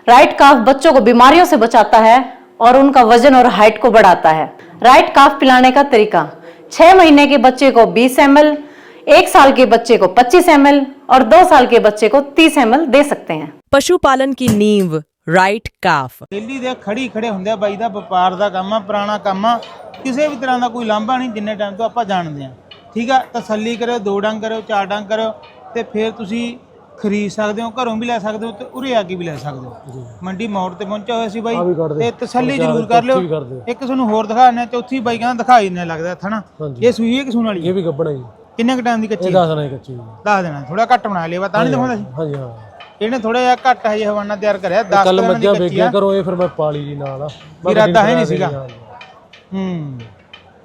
Speaker 6: राइट काफ बच्चों को बीमारियों से बचाता है और उनका वजन और हाइट को बढ़ाता है राइट काफ पिलाने का तरीका छह महीने के बच्चे को 20 एम एक साल के बच्चे को 25 एम और दो साल के बच्चे को 30 एम दे सकते हैं
Speaker 9: पशुपालन की नींव राइट काफ
Speaker 4: ਦਿੱਲੀ ਦੇ ਖੜੀ ਖੜੇ ਹੁੰਦੇ ਆ ਬਾਈ ਦਾ ਵਪਾਰ ਦਾ ਕੰਮ ਆ ਪੁਰਾਣਾ ਕੰਮ ਆ ਕਿਸੇ ਵੀ ਤਰ੍ਹਾਂ ਦਾ ਕੋਈ ਲਾਂਭਾ ਨਹੀਂ ਜਿੰਨੇ ਟਾਈਮ ਤੋਂ ਆਪਾਂ ਜਾਣਦੇ ਆ ਠੀਕ ਆ ਤਸੱਲੀ ਕਰਿਓ ਦੋ ਡੰਗ ਕਰਿਓ ਚਾਰ ਡੰਗ ਕਰਿਓ ਤੇ ਫਿਰ ਤੁਸੀਂ ਖਰੀਦ ਸਕਦੇ ਹੋ ਘਰੋਂ ਵੀ ਲੈ ਸਕਦੇ ਹੋ ਤੇ ਉਰੇ ਆ ਕੇ ਵੀ ਲੈ ਸਕਦੇ ਹੋ। ਮੰਡੀ ਮੋੜ ਤੇ ਪਹੁੰਚਿਆ ਹੋਇਆ ਸੀ ਬਾਈ। ਤੇ ਤਸੱਲੀ ਜ਼ਰੂਰ ਕਰ ਲਿਓ। ਇੱਕ ਤੁਹਾਨੂੰ ਹੋਰ ਦਿਖਾ ਦਿੰਦੇ ਹਾਂ ਚੌਥੀ ਬਾਈ ਕਹਿੰਦਾ ਦਿਖਾਈ ਨਹੀਂ ਲੱਗਦਾ ਥਣਾ। ਇਹ ਸੂਈ ਹੈ ਕਿ ਸੂਣ ਵਾਲੀ
Speaker 8: ਇਹ ਵੀ ਗੱਬਣਾ ਜੀ
Speaker 4: ਕਿੰਨੇ ਕ ਟਾਈਮ ਦੀ ਕੱਚੀ
Speaker 8: ਇਹ ਦੱਸ ਨਹੀਂ ਕੱਚੀ ਜੀ।
Speaker 4: ਦੱਸ ਦੇਣਾ ਥੋੜਾ ਘੱਟ ਬਣਾ ਲਿਆ ਤਾਂ ਨਹੀਂ ਦਿਖਾਉਂਦਾ ਸੀ?
Speaker 8: ਹਾਂਜੀ ਹਾਂ।
Speaker 4: ਇਹਨੇ ਥੋੜਾ ਜਿਹਾ ਘੱਟ ਹੈ ਹਵਾਨਾ ਤਿਆਰ ਕਰਿਆ 10
Speaker 8: ਕੱਲ ਮੱਝਾਂ ਵੇਖਿਆ ਕਰੋ ਇਹ ਫਿਰ ਮੈਂ ਪਾਲੀ ਜੀ ਨਾਲ
Speaker 4: ਇਰਾਦਾ ਹੈ ਨਹੀਂ ਸੀਗਾ।
Speaker 8: ਹਾਂ।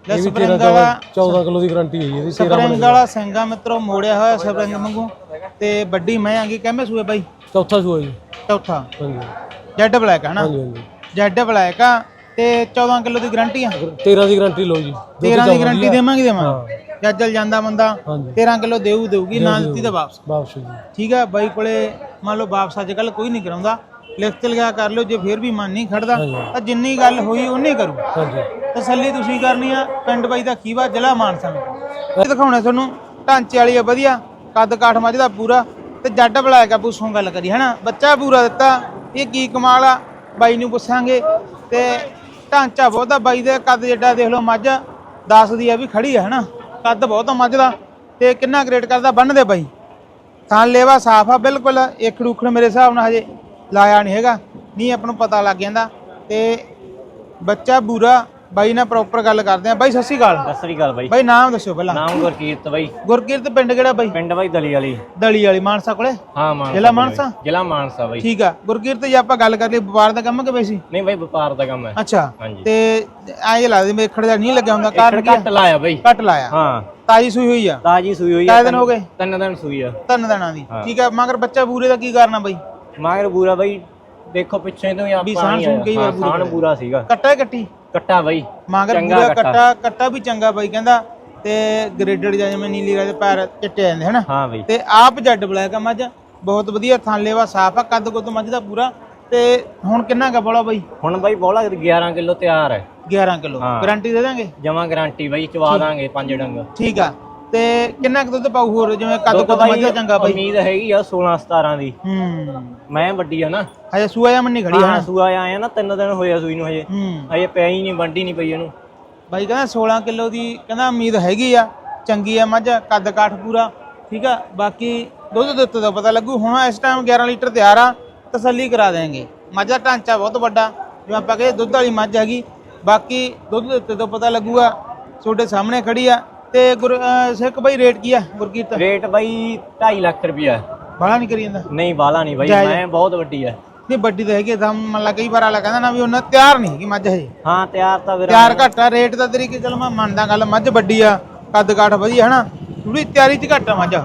Speaker 4: ਲੈ ਸਪਰਿੰਗ
Speaker 8: 13
Speaker 4: ਵਾਲਾ
Speaker 8: 14 ਕਿਲੋ ਦੀ ਗਾਰੰਟੀ ਹੈ ਜੀ ਇਹਦੀ 13
Speaker 4: ਸਪਰਿੰਗ ਵਾਲਾ ਸਿੰਗਾ ਮਿੱਤਰੋ ਮੋੜਿਆ ਹੋਇਆ ਸਪਰਿੰਗ ਵਾਂਗੂ। ਤੇ ਵੱਡੀ ਮੈਂ ਆਂਗੀ ਕਹਿੰਦੇ ਸੂਏ ਬਾਈ?
Speaker 8: ਚੌਥਾ ਸੂਆ ਜੀ।
Speaker 4: ਚੌਥਾ।
Speaker 8: ਹਾਂਜੀ।
Speaker 4: ਜੈਡ ਬਲੈਕ ਹੈ ਨਾ
Speaker 8: ਹਾਂਜੀ ਹਾਂਜੀ।
Speaker 4: ਜੈਡ ਬਲੈਕ ਆ ਤੇ 14 ਕਿਲੋ ਦੀ ਗਾਰੰਟੀ ਆ?
Speaker 8: 13 ਦੀ ਗਾਰੰਟੀ ਲਓ ਜੀ। ਦੁੱਧ
Speaker 4: 13
Speaker 8: ਤਾਂ
Speaker 4: ਦੀ ਗਾਰੰਟੀ। ਦੇਵਾਂਗੇ ਦੇਵਾਂਗੇ। ਜੱਜਲ ਜਾਂਦਾ ਬੰਦਾ
Speaker 8: ਹਾਂਜੀ।
Speaker 4: 13 ਕਿਲੋ ਦੇਊ ਦੇਊਗੀ ਨਾ ਦਿੱਤੀ ਤਾਂ ਵਾਪਸ।
Speaker 8: ਵਾਪਸ ਜੀ।
Speaker 4: ਠੀਕ ਹੈ ਬਾਈ ਕੋਲੇ ਮੰਨ ਲਓ ਵਾਪਸ ਅੱਜ ਕੱਲ ਕੋਈ ਨਹੀਂ ਕਰਾਉਂਦਾ। ਲਿਖਤ ਲਗਾ ਕਰ ਲਓ ਜੇ ਫਿਰ ਵੀ ਮਨ ਨਹੀਂ ਖੜਦਾ ਤਾਂ ਜਿੰਨੀ ਗੱਲ ਹੋਈ ਉਨੀ ਕਰੂ।
Speaker 8: ਹਾਂਜੀ।
Speaker 4: ਤਸੱਲੀ ਤੁਸੀਂ ਕਰਨੀ ਆ ਪਿੰਡ ਬਾਈ ਦਾ ਕੀਵਾ ਜ਼ਿਲ੍ਹਾ ਮਾਨਸਾ। ਇਹ ਦਿਖਾਉਣਾ ਤੁਹਾਨੂੰ ਢਾਂਚੇ ਵਾਲੀ ਆ ਵਧੀਆ। ਕੱਦ ਕਾਠ ਮੱਝ ਦਾ ਪੂਰਾ ਤੇ ਜੱਡ ਬਲਾਇਕਾ ਪੂਸੋਂ ਗੱਲ ਕਰੀ, ਹਨਾ? ਬੱਚਾ ਪੂਰਾ ਦਿੱਤਾ, ਇਹ ਕੀ ਕਮਾਲ ਆ? ਬਾਈ ਨੂੰ ਪੁੱਛਾਂਗੇ ਤੇ ਢਾਂਚਾ ਬਹੁਤਾ, ਬਾਈ ਦੇ ਕੱਦ ਜਿੱਡਾ ਦੇਖ ਲਓ ਮੱਝ 10 ਦੀ ਆ ਵੀ ਖੜੀ ਆ, ਹਨਾ? ਕੱਦ ਬਹੁਤ ਆ ਮੱਝ ਦਾ ਤੇ ਕਿੰਨਾ ਗ੍ਰੇਡ ਕਰਦਾ ਬੰਨਦੇ ਬਾਈ। ਥਾਂ ਲੇਵਾ ਸਾਫ਼ ਆ, ਬਿਲਕੁਲ ਇੱਕ ਰੁਖੜ ਮੇਰੇ ਹਿਸਾਬ ਨਾਲ ਹਜੇ ਲਾਇਆ ਨਹੀਂ ਹੈਗਾ ਨਹੀਂ ਆਪਾਂ ਨੂੰ ਪਤਾ ਲੱਗ ਜਾਂਦਾ ਤੇ ਬੱਚਾ ਬੂਰਾ ਬਾਈ ਨਾਲ ਪ੍ਰੋਪਰ ਗੱਲ ਕਰਦੇ ਆ ਬਾਈ ਸਤਿ ਸ਼੍ਰੀ ਅਕਾਲ।
Speaker 10: ਸਤਿ ਸ੍ਰੀ ਅਕਾਲ ਬਾਈ।
Speaker 4: ਬਾਈ ਨਾਮ ਦੱਸਿਓ ਪਹਿਲਾਂ।
Speaker 10: ਨਾਮ ਗੁਰਕੀਰਤ ਬਾਈ।
Speaker 4: ਗੁਰਕੀਰਤ ਪਿੰਡ ਕਿਹੜਾ ਬਾਈ?
Speaker 10: ਪਿੰਡ ਬਾਈ ਦਲੀ ਵਾਲੀ।
Speaker 4: ਦਲੀ ਵਾਲੀ ਮਾਨਸਾ ਕੋਲੇ?
Speaker 10: ਹਾਂ ਮਾਨਸਾ
Speaker 4: ਜ਼ਿਲ੍ਹਾ
Speaker 10: ਬਾਈ।
Speaker 4: ਮਾਨਸਾ?
Speaker 10: ਜ਼ਿਲ੍ਹਾ ਮਾਨਸਾ ਬਾਈ।
Speaker 4: ਠੀਕ ਆ। ਗੁਰਕੀਰਤ ਜੇ ਆਪਾਂ ਗੱਲ ਕਰ ਲਈ ਵਪਾਰ ਦਾ ਕੰਮ ਕਿ ਵੈਸੀ
Speaker 10: ਨਹੀਂ ਬਾਈ ਵਪਾਰ ਦਾ ਕੰਮ ਹੈ।
Speaker 4: ਅੱਛਾ।
Speaker 10: ਹਾਂਜੀ।
Speaker 4: ਤੇ ਐਂ ਲੱਗਦਾ ਮੇਰੇ ਖੜਦਾ ਨਹੀਂ ਲੱਗਿਆ ਹੁੰਦਾ ਕਾਰਨ
Speaker 10: ਇੱਕ
Speaker 4: ਕੀ
Speaker 10: ਘੱਟ ਲਾਇਆ ਬਾਈ।
Speaker 4: ਕੱਟ ਲਾਇਆ।
Speaker 10: ਹਾਂ।
Speaker 4: ਤਾਜੀ ਸੂਈ ਹੋਈ ਆ।
Speaker 10: ਤਾਜੀ ਸੂਈ ਹੋਈ
Speaker 4: ਕਾਹ ਦਿਨ ਹੋ ਗਏ?
Speaker 10: ਤਿੰਨ ਦਿਨ ਸੂਈ ਆ।
Speaker 4: ਤਿੰਨ ਦਿਨਾਂ ਦੀ।
Speaker 10: ਹਾਂ।
Speaker 4: ਠੀਕ ਆ। ਮਗਰ ਬੱਚਾ ਬੂਰੇ ਦਾ ਕੀ ਕਾਰਨ ਆ ਬਾਈ?
Speaker 10: ਮਾਗਰ ਬੂਰਾ ਬਾਈ ਦੇਖੋ ਪਿੱਛੇ ਤੋਂ ਹੀ
Speaker 4: ਵੀ
Speaker 10: ਆਪਾਂ
Speaker 4: ਸਾਣ
Speaker 10: ਹੀ
Speaker 4: ਸੂਣ ਕਈ ਵਾਰ ਬੂਰਾ
Speaker 10: ਸੀਗਾ।
Speaker 4: ਕੱਟਾ ਕੱਟੀ?
Speaker 10: ਕੱਟਾ ਬਾਈ
Speaker 4: ਮਗਰ
Speaker 10: ਚੰਗਾ
Speaker 4: ਬੂਰਾ
Speaker 10: ਕੱਟਾ।
Speaker 4: ਕੱਟਾ ਕੱਟਾ ਵੀ ਚੰਗਾ ਬਾਈ ਕਹਿੰਦਾ ਤੇ ਗ੍ਰੇਡਡ ਜਾਂ ਜਿਵੇਂ ਨੀਲੀ ਰਾਜ ਦੇ ਪੈਰ ਚਿੱਟੇ ਜਾਂਦੇ ਹਨਾ?
Speaker 10: ਹਾਂ ਬਾਈ।
Speaker 4: ਤੇ ਆਪ ਜੱਡ ਬਲੈਕ ਆ ਮੱਝ ਬਹੁਤ ਵਧੀਆ ਥਾਂਲੇਵਾ ਸਾਫ਼ ਆ ਕੱਦ ਕੁੱਦ ਮੱਝ ਦਾ ਪੂਰਾ। ਤੇ ਹੁਣ ਕਿੰਨਾ ਕ ਬੋਲਾ ਬਾਈ?
Speaker 10: ਹੁਣ ਬਾਈ ਬੋਲਾ 11 ਕਿਲੋ ਤਿਆਰ ਹੈ।
Speaker 4: 11 ਕਿਲੋ।
Speaker 10: ਹਾਂ।
Speaker 4: ਗਾਰੰਟੀ ਦੇ ਦਾਂਗੇ?
Speaker 10: ਜਮਾ ਗਾਰੰਟੀ ਬਾਈ ਚਵਾ ਦਾਂਗੇ ਪੰਜ ਡੰਗ।
Speaker 4: ਠੀਕ ਆ। ਤੇ ਕਿੰਨਾ ਕੁ ਦੁੱਧ ਪਾਉ ਹੋਰ? ਜਿਵੇਂ ਕੱਦ
Speaker 10: ਦੁੱਧ
Speaker 4: ਕੁੱਦ ਦਾ ਚੰਗਾ ਬਾਈ।
Speaker 10: ਉਮੀਦ ਹੈਗੀ ਆ 16 17 ਦੀ।
Speaker 4: ਹੂੰ।
Speaker 10: ਮੈਂ ਵੱਡੀ ਆ ਨਾ।
Speaker 4: ਹਜੇ ਸੂਆ ਜਾਂ ਮੰਨੀ ਖੜੀ
Speaker 10: ਹਾਂ
Speaker 4: ਹੈ
Speaker 10: ਸੂਆ ਆਇਆ ਨਾ ਤਿੰਨ ਦਿਨ ਹੋਇਆ ਸੂਈ ਨੂੰ ਹਜੇ। ਹਜੇ ਪਿਆ ਹੀ ਨਹੀਂ ਵੰਡੀ ਨਹੀਂ ਪਈ ਇਹਨੂੰ।
Speaker 4: ਬਾਈ ਕਹਿੰਦਾ 16 ਕਿਲੋ ਦੀ ਕਹਿੰਦਾ ਉਮੀਦ ਹੈਗੀ ਆ। ਚੰਗੀ ਆ ਮੱਝ ਕੱਦ ਕਾਠ ਪੂਰਾ ਠੀਕ ਆ? ਬਾਕੀ ਦੁੱਧ ਦਿੱਤੇ ਦਾ ਪਤਾ ਲੱਗੂ ਹੁਣ ਇਸ ਟਾਈਮ 11 ਲੀਟਰ ਤਿਆਰ ਆ ਤਸੱਲੀ ਕਰਾ ਦੇਾਂਗੇ ਮੱਝ ਦਾ ਢਾਂਚਾ ਬਹੁਤ ਵੱਡਾ ਜਿਵੇਂ ਆਪਾਂ ਕਹੇ ਦੁੱਧ ਵਾਲੀ ਮੱਝ ਹੈਗੀ। ਬਾਕੀ ਦੁੱਧ ਦਿੱਤੇ ਤੋਂ ਪਤਾ ਲੱਗੂਗਾ ਤੁਹਾਡੇ ਸਾਹਮਣੇ ਖੜੀ ਆ। ਤੇ ਗੁਰ ਅਹ ਸਿੱਖ ਬਾਈ ਰੇਟ ਕੀ ਆ ਗੁਰਕੀਰਤ?
Speaker 10: ਰੇਟ ਬਾਈ 2.5 ਲੱਖ ਰੁਪਿਆ
Speaker 4: ਬਾਲਾ ਨਹੀਂ ਕਰੀ ਜਾਂਦਾ?
Speaker 10: ਨਹੀਂ ਬਾਲਾ ਨਹੀਂ ਬਾਈ
Speaker 4: ਜਾਇਜ਼।
Speaker 10: ਮੈਂ ਬਹੁਤ ਵੱਡੀ ਹੈ
Speaker 4: ਨਹੀਂ ਵੱਡੀ ਤਾਂ ਹੈਗੀ ਤਾਂ ਮੰਨ ਲਾ ਕਈ ਵਾਰ ਆਲਾ ਕਹਿੰਦਾ ਨਾ ਵੀ ਉਹਨਾਂ ਤਿਆਰ ਨਹੀਂ ਹੈਗੀ ਮੱਝ ਹਜੇ।
Speaker 10: ਹਾਂ ਤਿਆਰ ਤਾਂ ਵੀਰ
Speaker 4: ਤਿਆਰ ਘੱਟ ਆ ਰੇਟ ਦਾ ਤਰੀਕੇ ਚਲ ਮੈਂ ਮੰਨਦਾ ਗੱਲ ਮੱਝ ਵੱਡੀ ਆ ਕੱਦ ਕਾਠ ਵਧੀਆ ਹਨਾ? ਥੋੜੀ ਤਿਆਰੀ ਚ ਘੱਟ ਆ ਮੱਝ।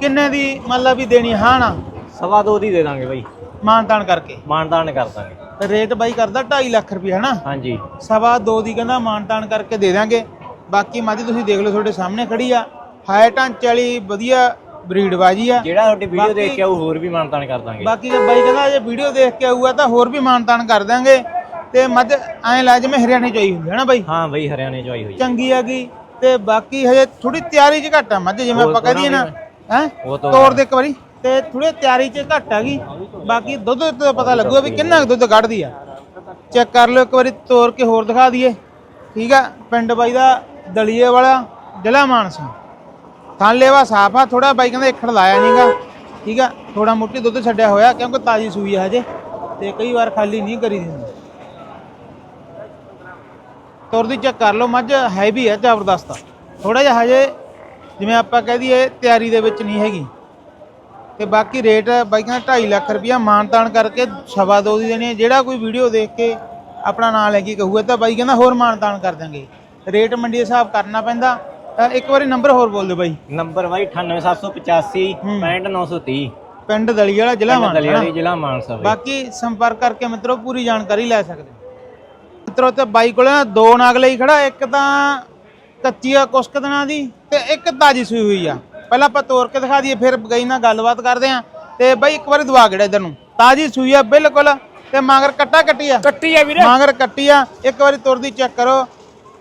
Speaker 4: ਕਿੰਨੇ ਦੀ ਮੰਨ ਲਾ ਵੀ ਦੇਣੀ ਹਾਂ ਨਾ?
Speaker 10: ਸਵਾ ਦੋ ਦੀ ਦੇ ਦਾਂਗੇ ਬਾਈ।
Speaker 4: ਮਾਨ ਤਾਨ ਕਰਕੇ।
Speaker 10: ਮਾਨਦਾਨ ਕਰ ਦਾਂਗੇ।
Speaker 4: ਤੇ ਰੇਟ ਬਾਈ ਕਰਦਾ 2.5 ਲੱਖ ਰੁਪਏ ਹਨਾ?
Speaker 10: ਹਾਂਜੀ।
Speaker 4: ਸਵਾ ਦੋ ਦੀ ਕਹਿੰਦਾ ਮਾਨ ਤਾਨ ਕਰਕੇ ਦੇ ਦਾਂਗੇ। ਬਾਕੀ ਮੱਝ ਤੁਸੀਂ ਦੇਖ ਲਓ ਤੁਹਾਡੇ ਸਾਹਮਣੇ ਖੜੀ ਆ। ਹਾਈ ਢਾਂਚੇ ਵਾਲੀ ਵਧੀਆ ਬਰੀਡ ਬਾਜੀ ਆ।
Speaker 10: ਜਿਹੜਾ ਤੁਹਾਡੀ ਵੀਡੀਓ ਦੇਖ ਕੇ ਆਊ ਹੋਰ ਵੀ ਮਾਨਦਾਨ ਕਰ ਦਾਂਗੇ।
Speaker 4: ਬਾਕੀ ਜੇ ਬਾਈ ਕਹਿੰਦਾ ਜੇ ਵੀਡੀਓ ਦੇਖ ਕੇ ਆਊਗਾ ਤਾਂ ਹੋਰ ਵੀ ਮਾਨ ਤਾਨ ਕਰ ਦਾਂਗੇ। ਤੇ ਮੱਝ ਐਂ ਲੈ ਜਿਵੇਂ ਹਰਿਆਣੇ ਚ ਆਈ ਹੁੰਦੀ ਹੈ ਨਾ ਬਾਈ?
Speaker 10: ਹਾਂ ਬਾਈ ਹਰਿਆਣੇ ਚ ਆਈ ਹੋਈ
Speaker 4: ਚੰਗੀ ਹੈਗੀ ਤੇ ਬਾਕੀ ਹਜੇ ਥੋੜੀ ਤਿਆਰੀ ਚ ਘੱਟ ਆ ਮੱਝ ਜਿਵੇਂ ਆਪਾਂ ਕਹਿ ਦਈਏ ਨਾ। ਹੈ?
Speaker 10: ਉਹ ਤੋਂ
Speaker 4: ਤੋੜ ਦੇ ਇੱਕ ਵਾਰੀ। ਤੇ ਥੋੜੀ ਤਿਆਰੀ ਚ ਘੱਟ ਹੈਗੀ ਬਾਕੀ ਦੁੱਧ ਤੋਂ ਪਤਾ ਲੱਗੂਗਾ ਵੀ ਕਿੰਨਾ ਕੁ ਦੁੱਧ ਕੱਢਦੀ ਆ। ਚੈੱਕ ਕਰ ਲਿਓ ਇੱਕ ਵਾਰੀ ਤੋੜ ਕੇ ਹੋਰ ਦਿਖਾ ਦਈਏ। ਠੀਕ ਆ ਪਿੰਡ ਬਾਈ ਦਾ ਦਲੀਏ ਵਾਲਾ, ਜ਼ਿਲ੍ਹਾ ਮਾਨਸਾ। ਥਾਂ ਲੇਵਾ ਸਾਫ਼ ਆ ਥੋੜਾ ਬਾਈ ਕਹਿੰਦਾ ਏਖੜ ਲਾਇਆ ਨਹੀਂਗਾ ਠੀਕ ਆ ਥੋੜਾ ਮੁੱਟੀ ਦੁੱਧ ਛੱਡਿਆ ਹੋਇਆ, ਕਿਉਂਕਿ ਤਾਜੀ ਸੂਈ ਆ ਹਜੇ, ਤੇ ਕਈ ਵਾਰ ਖਾਲੀ ਨਹੀਂ ਕਰੀ ਦਿੰਦੀ ਤੁਰਦੀ ਚੈੱਕ ਕਰ ਲਓ, ਮੱਝ ਹੈ ਵੀ ਹੈ ਜ਼ਬਰਦਸਤ ਥੋੜਾ ਜਿਹਾ ਹਜੇ, ਜਿਵੇਂ ਆਪਾਂ ਕਹਿ ਦਈਏ, ਤਿਆਰੀ ਦੇ ਵਿੱਚ ਨਹੀਂ ਹੈਗੀ। ਤੇ ਬਾਕੀ ਰੇਟ ਬਾਈਕਾਂ ਦਾ 2.5 ਲੱਖ ਰੁਪਇਆ ਮਾਨਤਾਨ ਕਰਕੇ ਸਵਾ ਦੋ ਦੀ ਦੇਣੀ ਹੈ ਜਿਹੜਾ ਕੋਈ ਵੀਡੀਓ ਦੇਖ ਕੇ ਆਪਣਾ ਨਾਂ ਲੈ ਕੇ ਕਹੂਗਾ, ਤਾਂ ਬਾਈ ਕਹਿੰਦਾ ਹੋਰ ਮਾਨਤਾਨ ਕਰ ਦਾਂਗੇ ਰੇਟ ਮੰਡੀ ਦੇ ਹਿਸਾਬ ਕਰਨਾ ਪੈਂਦਾ ਤਾਂ ਇੱਕ ਵਾਰੀ ਨੰਬਰ ਹੋਰ ਬੋਲ ਦਿਓ ਬਾਈ।
Speaker 10: ਨੰਬਰ ਬਾਈ 98785
Speaker 4: ਹੂੰ।
Speaker 10: 65930
Speaker 4: ਪਿੰਡ ਦਲੀ ਵਾਲਾ ਜ਼ਿਲ੍ਹਾ ਮਾਨਸਾ
Speaker 10: ਦਲਿਆਲੀ ਜ਼ਿਲ੍ਹਾ ਮਾਨਸਾ
Speaker 4: ਬਾਕੀ ਸੰਪਰਕ ਕਰਕੇ ਮਿੱਤਰੋ ਪੂਰੀ ਜਾਣਕਾਰੀ ਲੈ ਸਕਦੇ ਹੋ। ਮਿੱਤਰੋ ਤੇ ਬਾਈ ਕੋਲੇ ਨਾ ਦੋ ਨਾਗ ਲਈ ਖੜਾ ਇੱਕ ਤਾਂ ਕੱਚੀ ਆ ਕੁਸਕ ਦਿਨਾਂ ਦੀ ਤੇ ਇੱਕ ਤਾਜੀ ਸੂਈ ਹੋਈ ਆ। ਪਹਿਲਾਂ ਆਪਾਂ ਤੋੜ ਕੇ ਦਿਖਾ ਦਈਏ ਫਿਰ ਗਈ ਨਾਲ ਗੱਲਬਾਤ ਕਰਦੇ ਆ। ਤੇ ਬਾਈ ਇੱਕ ਵਾਰੀ ਦਵਾ ਗੇੜਾ ਇਧਰ ਨੂੰ ਤਾਜੀ ਸੂਈ ਆ ਬਿਲਕੁਲ ਤੇ ਮਾਂਗਰ ਕੱਟਾ ਕੱਟੀ ਆ। ਕੱਟੀ ਆ ਵੀਰੇ। ਮਾਂਗਰ ਕੱਟੀ ਆ ਇੱਕ ਵਾਰੀ ਤੁਰਦੀ ਚੈੱਕ ਕਰੋ।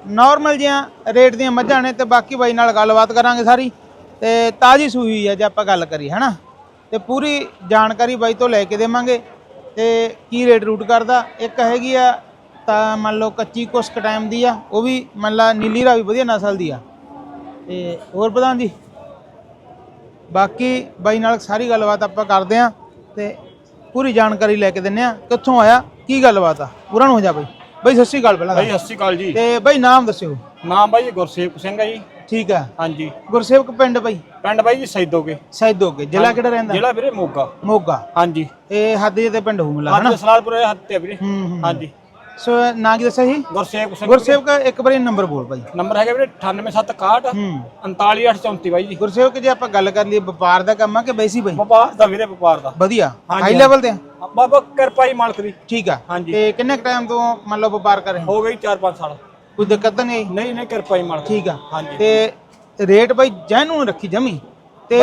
Speaker 4: ਨਾਰਮਲ ਜਿਹੀਆਂ ਰੇਟ ਦੀਆਂ ਮੱਝਾਂ ਨੇ ਤੇ ਬਾਕੀ ਬਾਈ ਨਾਲ ਗੱਲਬਾਤ ਕਰਾਂਗੇ ਸਾਰੀ ਤੇ ਤਾਜੀ ਸੂਈ ਹੋਈ ਆ ਜੇ ਆਪਾਂ ਗੱਲ ਕਰੀ ਹਨਾ? ਤੇ ਪੂਰੀ ਜਾਣਕਾਰੀ ਬਾਈ ਤੋਂ ਲੈ ਕੇ ਦੇਵਾਂਗੇ। ਤੇ ਕੀ ਰੇਟ ਰੂਟ ਕਰਦਾ? ਇੱਕ ਹੈਗੀ ਆ, ਤਾਂ ਮੰਨ ਲਓ ਕੱਚੀ ਕੁਸਕ ਟਾਈਮ ਦੀ ਆ, ਉਹ ਵੀ ਮੰਨ ਲਾ ਨੀਲੀ ਰਾਵੀ ਵਧੀਆ ਨਸਲ ਦੀ ਆ। ਤੇ ਹੋਰ ਪ੍ਰਧਾਨ ਜੀ? ਬਾਕੀ ਬਾਈ ਨਾਲ ਸਾਰੀ ਗੱਲਬਾਤ ਆਪਾਂ ਕਰਦੇ ਆਂ ਤੇ ਪੂਰੀ ਜਾਣਕਾਰੀ ਲੈ ਕੇ ਦਿੰਨੇ ਆ। ਕਿੱਥੋਂ ਆਇਆ? ਕੀ ਗੱਲਬਾਤ ਆ? ਪੂਰਾ ਨੂੰ ਹੋ ਜਾ ਬਾਈ। ਬਾਈ ਸਤਿ ਸ਼੍ਰੀ ਅਕਾਲ ਪਹਿਲਾਂ
Speaker 1: ਬਾਈ। ਸਤਿ ਸ਼੍ਰੀ ਅਕਾਲ ਜੀ।
Speaker 4: ਤੇ ਬਾਈ ਨਾਮ ਦੱਸਿਓ।
Speaker 1: ਨਾਮ ਬਾਈ ਗੁਰਸੇਵਕ ਸਿੰਘ ਹੈ ਜੀ।
Speaker 4: ਠੀਕ ਆ
Speaker 1: ਹਾਂਜੀ।
Speaker 4: ਗੁਰਸੇਵਕ ਪਿੰਡ ਬਾਈ?
Speaker 1: ਪਿੰਡ ਬਾਈ ਜੀ ਸੈਦੋਗੇ।
Speaker 4: ਸੈਦੋਗੇ। ਜ਼ਿਲ੍ਹਾ ਕਿਹੜਾ ਰਹਿੰਦਾ?
Speaker 1: ਜ਼ਿਲ੍ਹਾ ਵੀਰੇ ਮੋਗਾ।
Speaker 4: ਮੋਗਾ।
Speaker 1: ਹਾਂਜੀ।
Speaker 4: ਇਹ ਹੱਦ ਜਿਹੇ ਤੇ ਪਿੰਡ ਹੋਊਗਾ ਹਨਾ?
Speaker 1: ਹਾਂਜੀ ਸਲਾਦਪੁਰ ਵੀਰੇ।
Speaker 4: ਹੂੰ, ਹੂੰ।
Speaker 1: ਹਾਂਜੀ।
Speaker 4: ਸੋ ਨਾਂ ਕੀ ਦੱਸਿਆ ਸੀ?
Speaker 1: ਗੁਰਸੇਵਕ ਸਿੰਘ
Speaker 4: ਗੁਰਸੇਵਕ ਇੱਕ ਵਾਰੀ ਨੰਬਰ ਬੋਲ ਬਾਈ
Speaker 1: ਨੰਬਰ ਹੈਗਾ ਵੀਰੇ 98761
Speaker 4: ਹੂੰ।
Speaker 1: 39834 ਬਾਈ ਜੀ।
Speaker 4: ਗੁਰਸੇਵਕ ਜੇ ਆਪਾਂ ਗੱਲ ਕਰ ਲਈਏ ਵਪਾਰ ਦਾ ਕੰਮ ਆ ਕਿ ਵੈਸੀ ਬਾਈ
Speaker 1: ਵਪਾਰ ਦਾ ਵੀਰੇ ਵਪਾਰ ਦਾ।
Speaker 4: ਵਧੀਆ। ਹਾਈ। ਲੈਵਲ ਤੇ ਆ?
Speaker 1: ਬਾਬਾ ਕਿਰਪਾ ਹੀ ਮਾਲਕ ਦੀ।
Speaker 4: ਠੀਕ ਆ। ਤੇ ਕਿੰਨੇ ਟਾਈਮ ਤੋਂ ਮੰਨ ਲਓ ਵਪਾਰ ਕਰ ਰਹੇ ਹੋ?
Speaker 1: ਹੋ ਗਈ 4-5 ਸਾਲ।
Speaker 4: ਕੋਈ ਦਿੱਕਤ ਤਾਂ ਨਹੀਂ?
Speaker 1: ਨਹੀਂ ਨਹੀਂ ਕਿਰਪਾ ਹੀ ਮਾਲਕ।
Speaker 4: ਠੀਕ ਆ।
Speaker 1: ਹਾਂਜੀ।
Speaker 4: ਤੇ ਰੇਟ ਬਾਈ ਜੈਨੂਨ ਰੱਖੀ ਜਮੀ। ਤੇ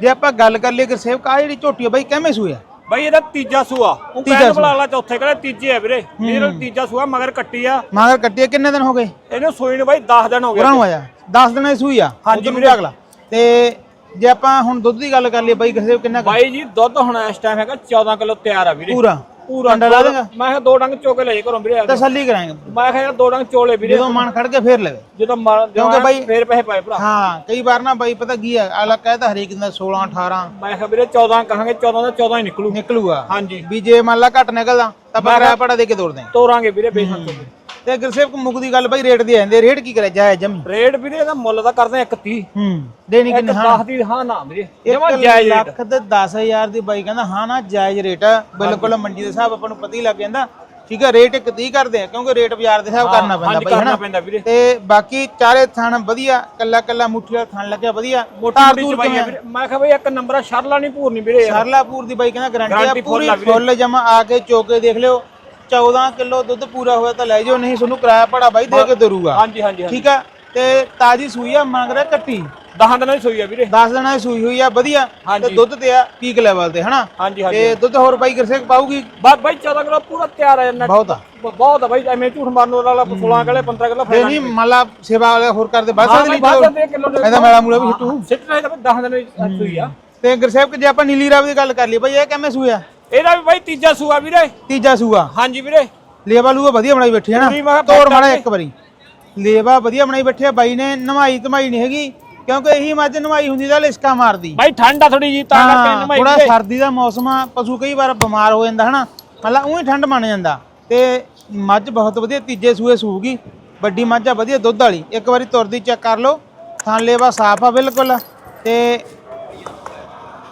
Speaker 4: ਜੇ ਆਪਾਂ ਗੱਲ ਕਰ ਲਈਏ ਗੁਰਸੇਵਕ ਆ ਜਿਹੜੀ ਝੋਟੀ ਆ ਬਾਈ ਕਿਵੇਂ ਸੂਆ
Speaker 1: ਬਾਈ ਇਹਦਾ ਤੀਜਾ ਸੂਆ। ਉਹ
Speaker 4: ਤੀਜਾ
Speaker 1: ਕਹਿੰਦੇ
Speaker 4: ਸੂਆ।
Speaker 1: ਬਲਾ ਲਾ ਚੌਥੇ ਕਹਿੰਦਾ ਤੀਜੇ ਹੈ ਵੀਰੇ। ਮੇਰੇ ਤੀਜਾ ਸੂਆ ਮਗਰ ਕੱਟੀ ਆ।
Speaker 4: ਮਾਗਰ ਕੱਟਿਆ ਕਿੰਨੇ ਦਿਨ ਹੋ ਗਏ?
Speaker 1: ਇਹਨੂੰ ਸੂਈ ਨੂੰ ਬਾਈ 10 ਦਿਨ ਹੋ ਗਏ।
Speaker 4: ਪੁਰਾਂ ਨੂੰ ਆਇਆ 10 ਦਿਨਾਂ ਦੀ ਸੂਈ ਆ।
Speaker 1: ਹਾਂਜੀ ਵੀਰੇ।
Speaker 4: ਅਗਲਾ ਤੇ ਜੇ ਆਪਾਂ ਹੁਣ ਦੁੱਧ ਦੀ ਗੱਲ ਕਰ ਲਈਏ ਬਾਈ ਗੁਰਸੇਵਕ ਕਿੰਨਾ?
Speaker 1: ਬਾਈ ਜੀ ਦੁੱਧ ਹੁਣ ਇਸ ਟਾਈਮ ਹੈਗਾ 14 ਕਿਲੋ ਤਿਆਰ ਆ ਵੀਰੇ।
Speaker 4: ਪੂਰਾ।
Speaker 1: ਪੂਰਾ
Speaker 4: ਕੰਡਾ ਲਾ ਦੇਗਾ?
Speaker 1: ਮੈਂ ਕਿਹਾ ਦੋ ਡੰਗ ਚੋਕੇ ਲੈ ਜੇ ਘਰੋਂ ਵੀਰੇ
Speaker 4: ਤਸੱਲੀ ਕਰਾਂਗੇ।
Speaker 1: ਮੈਂ ਕਿਹਾ ਯਾਰ ਦੋ ਡੰਗ ਚੋਲੇ ਵੀਰੇ।
Speaker 4: ਜਦੋਂ ਮਨ ਖੜ ਕੇ ਫੇਰ ਲਵੇ
Speaker 1: ਜਦੋਂ ਮਰ
Speaker 4: ਕਿਉਂਕਿ ਬਾਈ-
Speaker 1: ਫੇਰ ਪੈਸੇ ਪਾਏ ਭਰਾ।
Speaker 4: ਹਾਂ ਕਈ ਵਾਰ ਨਾ ਬਾਈ ਪਤਾ ਕੀ ਆ ਅਗਲਾ ਕਹਿੰਦਾ ਹਰੇਕ ਦਿਨ 16 18
Speaker 1: ਮੈਂ ਕਿਹਾ ਵੀਰੇ 14 ਕਹਾਂਗੇ 14 ਦਾ 14 ਹੀ ਨਿਕਲੂ।
Speaker 4: ਨਿਕਲੂਗਾ।
Speaker 1: ਹਾਂਜੀ।
Speaker 4: ਵੀ ਜੇ ਮੰਨ ਲਾ ਘੱਟ ਨਿਕਲਦਾ ਤਾਂ ਆਪਾਂ ਕਿਰਾਇਆ ਭਾੜਾ ਦੇ ਕੇ ਤੋਰਦੇ ਹਾਂ।
Speaker 1: ਤੋਰਾਂਗੇ ਵੀਰੇ ਬੇਸ਼ੱਕ ਤੋਂ
Speaker 4: ਗੁਰਸੇਵਕ ਮੁੱਕ ਦੀ ਗੱਲ ਬਾਈ ਰੇਟ ਦੀ ਆ ਜਾਂਦੇ ਰੇਟ ਕੀ ਕਰਿਆ ਜਾਇਜ਼ ਜਮੀ?
Speaker 1: ਰੇਟ ਵੀਰੇ ਇਹਦਾ ਮੁੱਲ ਦਾ ਕਰਦੇ ਆ 31
Speaker 4: ਹੂੰ ਦੇਣੀ ਕਿੰਨੀ? ਹਾਂ।
Speaker 1: 10 ਦੀ ਹਾਂ ਨਾ ਵੀਰੇ। ਜਮਾ ਜਾਇਜ਼ ਰੇਟ।
Speaker 4: ਲੱਖ ਤੇ 10000 ਦੀ ਬਾਈ ਕਹਿੰਦਾ ਹਾਂ ਨਾ ਜਾਇਜ਼ ਰੇਟ ਆ। ਬਿਲਕੁਲ ਮੰਡੀ ਦੇ ਹਿਸਾਬ ਆਪਾਂ ਨੂੰ ਪਤਾ ਹੀ ਲੱਗ ਜਾਂਦਾ। ਠੀਕ ਆ ਰੇਟ 31 ਕਰਦੇ ਆ ਕਿਉਂਕਿ ਰੇਟ ਬਾਜ਼ਾਰ ਦੇ ਹਿਸਾਬ ਕਰਨਾ ਪੈਂਦਾ ਬਾਈ ਹਨਾ? ਤੇ ਬਾਕੀ ਚਾਰੇ ਥਣ ਵਧੀਆ ਕੱਲਾ ਕੱਲਾ ਮੁੱਠੀ ਵਾਲਾ ਥਣ ਲੱਗਿਆ ਵਧੀਆ।
Speaker 1: ਮੋਟੀ ਵੀਰੇ। ਮੈਂ ਕਿਹਾ ਬਈ ਇੱਕ ਨੰਬਰ ਸ਼ਰਲਾ ਨਹੀਂ ਪੂਰਨੀ ਵੀਰੇ। ਯਾਰ
Speaker 4: ਸਰਲਾਪੁਰ ਦੀ ਬਾਈ ਕਹਿੰਦਾ ਗਾਰੰਟੀ ਆ ਪੂਰੀ। ਫੁੱਲ ਜਮਾ ਆ ਕੇ ਚੋਕੇ ਦੇਖ ਲਿਓ। 14 ਕਿਲੋ ਦੁੱਧ ਪੂਰਾ ਹੋਇਆ ਤਾਂ ਲੈ ਜਾਓ ਨਹੀਂ ਤੁਹਾਨੂੰ ਕਿਰਾਇਆ ਭਾੜਾ ਬਾਈ ਦੇ ਕੇ ਦਰੂਗਾ।
Speaker 1: ਹਾਂਜੀ ਹਾਂਜੀ ਹਾਂਜੀ।
Speaker 4: ਠੀਕ ਆ? ਤੇ ਤਾਜੀ ਸੂਈ ਆ ਮੰਗ ਰਿਹਾ ਕੱਟੀ
Speaker 1: 10 ਦਿਨਾਂ ਦੀ ਸੂਈ ਆ ਵੀਰੇ।
Speaker 4: 10 ਦਿਨਾਂ ਦੀ ਸੂਈ ਹੋਈ ਆ ਵਧੀਆ। ਤੇ
Speaker 1: ਹਾਂਜੀ।
Speaker 4: ਦੁੱਧ ਤੇ ਆ ਪੀਕ ਲੈਵਲ ਤੇ ਹਨਾ?
Speaker 1: ਹਾਂਜੀ ਹਾਂਜੀ।
Speaker 4: ਤੇ ਦੁੱਧ ਹੋਰ ਬਾਈ ਗੁਰਸੇਕ ਪਾਊਗੀ?
Speaker 1: ਬਾ ਬਾਈ 14 ਕਿਲੋ ਪੂਰਾ ਤਿਆਰ ਆ ਜਾਂਦਾ।
Speaker 4: ਬਹੁਤ ਆ।
Speaker 1: ਬਹੁਤ ਆ ਬਾਈ ਐਵੇਂ ਝੂਠ ਮਾਰਨ ਵਾਲਾ 16 ਕਿਲੋ 15 ਕਿਲੋ
Speaker 4: ਫੇਰ ਨਹੀਂ ਮੰਨ ਸੇਵਾ ਵਾਲੇ ਹੋਰ ਕਰਦੇ ਬਾਅਦ
Speaker 1: ਹਾਂ ਬਾਈ
Speaker 4: ਦੇ
Speaker 1: ਬਾਅਦ ਦੇ ਕਿਲੋ
Speaker 4: ਇਹਦਾ ਮੇਲਾ ਮੂਲਾ ਵੀ ਛੁੱਟੂ
Speaker 1: ਸਿੱਟ ਰਹੇ ਤਾਂ 10 ਦਿਨਾਂ ਦੀ ਸੂਈ ਆ।
Speaker 4: ਤੇ ਗੁਰਸੇਵਕ ਜੇ ਆਪਾਂ ਨੀਲੀ ਰਾਵੀ ਦੀ ਗੱਲ ਕਰ ਲਈ ਬਾਈ ਇਹ ਕਿਵੇਂ ਸੂਇਆ
Speaker 1: ਇਹਦਾ ਵੀ ਬਾਈ ਤੀਜਾ ਸੂਆ ਵੀਰੇ।
Speaker 4: ਤੀਜਾ ਸੂਆ।
Speaker 1: ਹਾਂਜੀ ਵੀਰੇ।
Speaker 4: ਲੇਵਾ ਲੂਆ ਵਧੀਆ ਬਣਾਈ ਬੈਠੀ ਹੈ
Speaker 1: ਪੂਰੀ ਮੈਂ
Speaker 4: ਨਾ
Speaker 1: ਕਿਹਾ
Speaker 4: ਤੋੜ
Speaker 1: ਬੈਠਾ
Speaker 4: ਮਾੜਾ। ਇੱਕ ਵਾਰੀ। ਲੇਵਾ ਵਧੀਆ ਬਣਾਈ ਬੈਠੀ ਆ ਬਾਈ ਨੇ ਨਵਾਈ ਧਮਾਈ ਨਹੀਂ ਹੈਗੀ ਕਿਉਂਕਿ ਇਹੀ ਮੱਝ ਨਵਾਈ ਹੁੰਦੀ ਤਾਂ ਲਿਸਕਾ ਮਾਰਦੀ।
Speaker 1: ਬਾਈ ਠੰਡ ਆ ਥੋੜੀ ਜੀ ਤਾਂ ਕਰਕੇ ਨਮਾਈ
Speaker 4: ਥੋੜਾ ਸਰਦੀ ਦਾ ਮੌਸਮ ਆ ਪਸ਼ੂ ਕਈ ਵਾਰ ਬਿਮਾਰ ਹੋ ਜਾਂਦਾ ਹਨਾ। ਮਤਲਬ ਉਹੀ ਠੰਡ ਮੰਨ ਜਾਂਦਾ। ਤੇ ਮੱਝ ਬਹੁਤ ਵਧੀਆ ਤੀਜੇ ਸੂਏ ਸੂਗੀ। ਵੱਡੀ ਮੱਝ ਆ ਵਧੀਆ ਦੁੱਧ ਵਾਲੀ। ਇੱਕ ਵਾਰੀ ਤੁਰਦੀ ਚੈੱਕ ਕਰ ਲਓ। ਥਾਂ ਲੇਵਾ ਸਾਫ਼ ਆ ਬਿਲਕੁਲ। ਤੇ